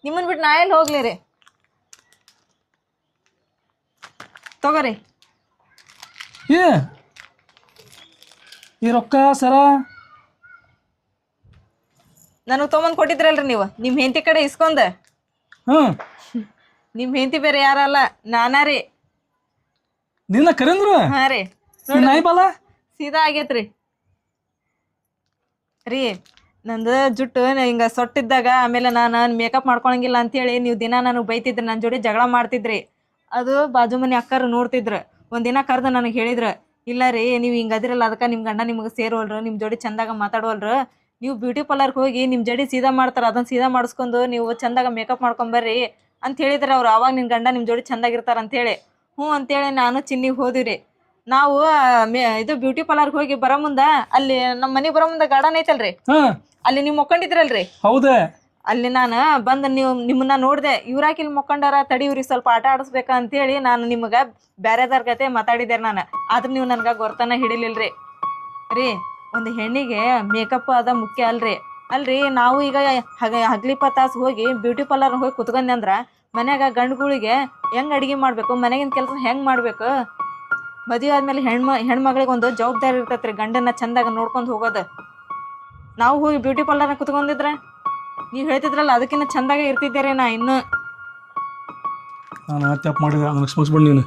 B: ನಿಮ್ಮನ್ ಬಿಟ್ಟು ನಾ ಎಲ್ಲಿ ಹೋಗ್ಲಿ ರೀ? ತಗೋರಿ.
C: ಏ ಈ ರೊಕ್ಕ ಸರ.
B: ನನಗೆ ತೊಗೊಂಬಂದು ಕೊಟ್ಟಿದ್ರಲ್ರಿ ನೀವು. ನಿಮ್ಮ ಹೆಂಡತಿ ಕಡೆ ಇಸ್ಕೊಂಡ.
C: ಹ್ಞೂ
B: ನಿಮ್ಮ ಹೆಂಡತಿ ಬೇರೆ ಯಾರಲ್ಲ ನಾನಾ ರೀ.
C: ನಿನ್ನ ಕರೆಂದ್ರು?
B: ಹಾ ರೀ.
C: ಈ ನಾಯಿ ಬಾಲ?
B: ಸೀದಾ ಆಗೈತ್ರಿ. ರೀ ನಂದು ಜುಟ್ಟು ನ- ಹಿಂಗ ಸೊಟ್ಟಿದ್ದಾಗ ಆಮೇಲೆ ನಾನು ಮೇಕಪ್ ಮಾಡ್ಕೊಳಂಗಿಲ್ಲ ಅಂತೇಳಿ ನೀವು ದಿನ ನನಗೆ ಬೈತಿದ್ರಿ ನನ್ನ ಜೋಡಿ ಜಗಳ ಮಾಡ್ತಿದ್ರಿ. ಅದು ಬಾಜು ಮನೆ ಅಕ್ಕರು ನೋಡ್ತಿದ್ರು. ಒಂದಿನ ಕರೆದು ನನಗೆ ಹೇಳಿದ್ರು ಇಲ್ಲ ರೀ ನೀವು ಹಿಂಗೆ ಅದಿರಲ್ಲ ಅದಕ್ಕೆ ನಿಮ್ಮ ಗಂಡ ನಿಮ್ಗೆ ಸೇರೋಲ್ರು ನಿಮ್ಮ ಜೋಡಿ ಚಂದಾಗ ಮಾತಾಡೋಲ್ರು. ನೀವು ಬ್ಯೂಟಿ ಪಾರ್ಲರ್ಗೆ ಹೋಗಿ ನಿಮ್ಮ ಜಡಿ ಸೀದಾ ಮಾಡ್ತಾರೆ ಅದನ್ನು ಸೀದಾ ಮಾಡಿಸ್ಕೊಂಡು ನೀವು ಚಂದಾಗ ಮೇಕಪ್ ಮಾಡ್ಕೊಂಬರ್ರಿ ಅಂತ ಹೇಳಿದ್ರೆ ಅವ್ರು. ಅವಾಗ ನಿನ್ನ ಗಂಡ ನಿಮ್ಮ ಜೋಡಿ ಚಂದಾಗಿರ್ತಾರೆ ಅಂತೇಳಿ ಹ್ಞೂ ಅಂತೇಳಿ ನಾನು ಚಿನ್ನಿಗೆ ಹೋದಿರಿ ನಾವು ಇದು ಬ್ಯೂಟಿ ಪಾರ್ಲರ್ಗೆ ಹೋಗಿ ಬರೋ ಮುಂದೆ ಅಲ್ಲಿ ನಮ್ಮ ಮನೆಗೆ ಬರೋ ಮುಂದೆ ಗಾರ್ಡನ್ ಐತಲ್ರಿ?
C: ಹ್ಞೂ
B: ಅಲ್ಲಿ ನೀವು ಮೊಕ್ಕೊಂಡಿದ್ರಲ್ರಿ?
C: ಹೌದೇ.
B: ಅಲ್ಲಿ ನಾನು ಬಂದು ನೀವು ನಿಮ್ಮನ್ನ ನೋಡಿದೆ ಇವ್ರಾಕಿಲ್ ತಡಿ ಇವ್ರಿಗೆ ಸ್ವಲ್ಪ ಆಟ ಆಡಿಸ್ಬೇಕ ಅಂತೇಳಿ ನಾನು ನಿಮಗೆ ಬೇರೆದಾರ ಗತೆ ಮಾತಾಡಿದ್ದೆ ನಾನು. ಆದ್ರೆ ನೀವು ನನಗೆ ಗೊರ್ತನ ಹಿಡಿಲಿಲ್ರಿ. ರೀ, ಒಂದು ಹೆಣ್ಣಿಗೆ ಮೇಕಪ್ ಅದ ಮುಖ್ಯ ಅಲ್ರಿ. ಅಲ್ರಿ, ನಾವು ಈಗ ಹಗ ಹಗ್ಲಿಪ್ಪ ತಾಸು ಹೋಗಿ ಬ್ಯೂಟಿ ಪಾರ್ಲರ್ ಹೋಗಿ ಕುತ್ಕೊಂಡೆ ಅಂದ್ರೆ ಮನ್ಯಾಗ ಗಂಡುಗಳಿಗೆ ಹೆಂಗೆ ಅಡಿಗೆ ಮಾಡಬೇಕು, ಮನೆಗಿನ ಕೆಲಸ ಹೆಂಗೆ ಮಾಡಬೇಕು? ಮದುವೆ ಆದಮೇಲೆ ಹೆಣ್ಮ, ಹೆಣ್ಮಗಳಿಗೆ ಒಂದು ಜವಾಬ್ದಾರಿ ಇರ್ತೈತ್ರಿ ಗಂಡನ್ನ ಚಂದಾಗ ನೋಡ್ಕೊಂಡು ಹೋಗೋದು. ನಾವು ಹೋಗಿ ಬ್ಯೂಟಿ ಪಾರ್ಲರ್ನ ಕುತ್ಕೊಂಡಿದ್ರೆ? ನೀವು ಹೇಳ್ತಿದ್ರಲ್ಲ ಅದಕ್ಕಿಂತ ಚಂದಾಗ ಇರ್ತಿದ್ದೀರಿ ನಾ ಇನ್ನು?
C: ನಾನು ತಪ್ಪು ಮಾಡಿದೆ ನನಗೆ ಕ್ಷಮಿಸ್ಬಿಡು ನೀನು.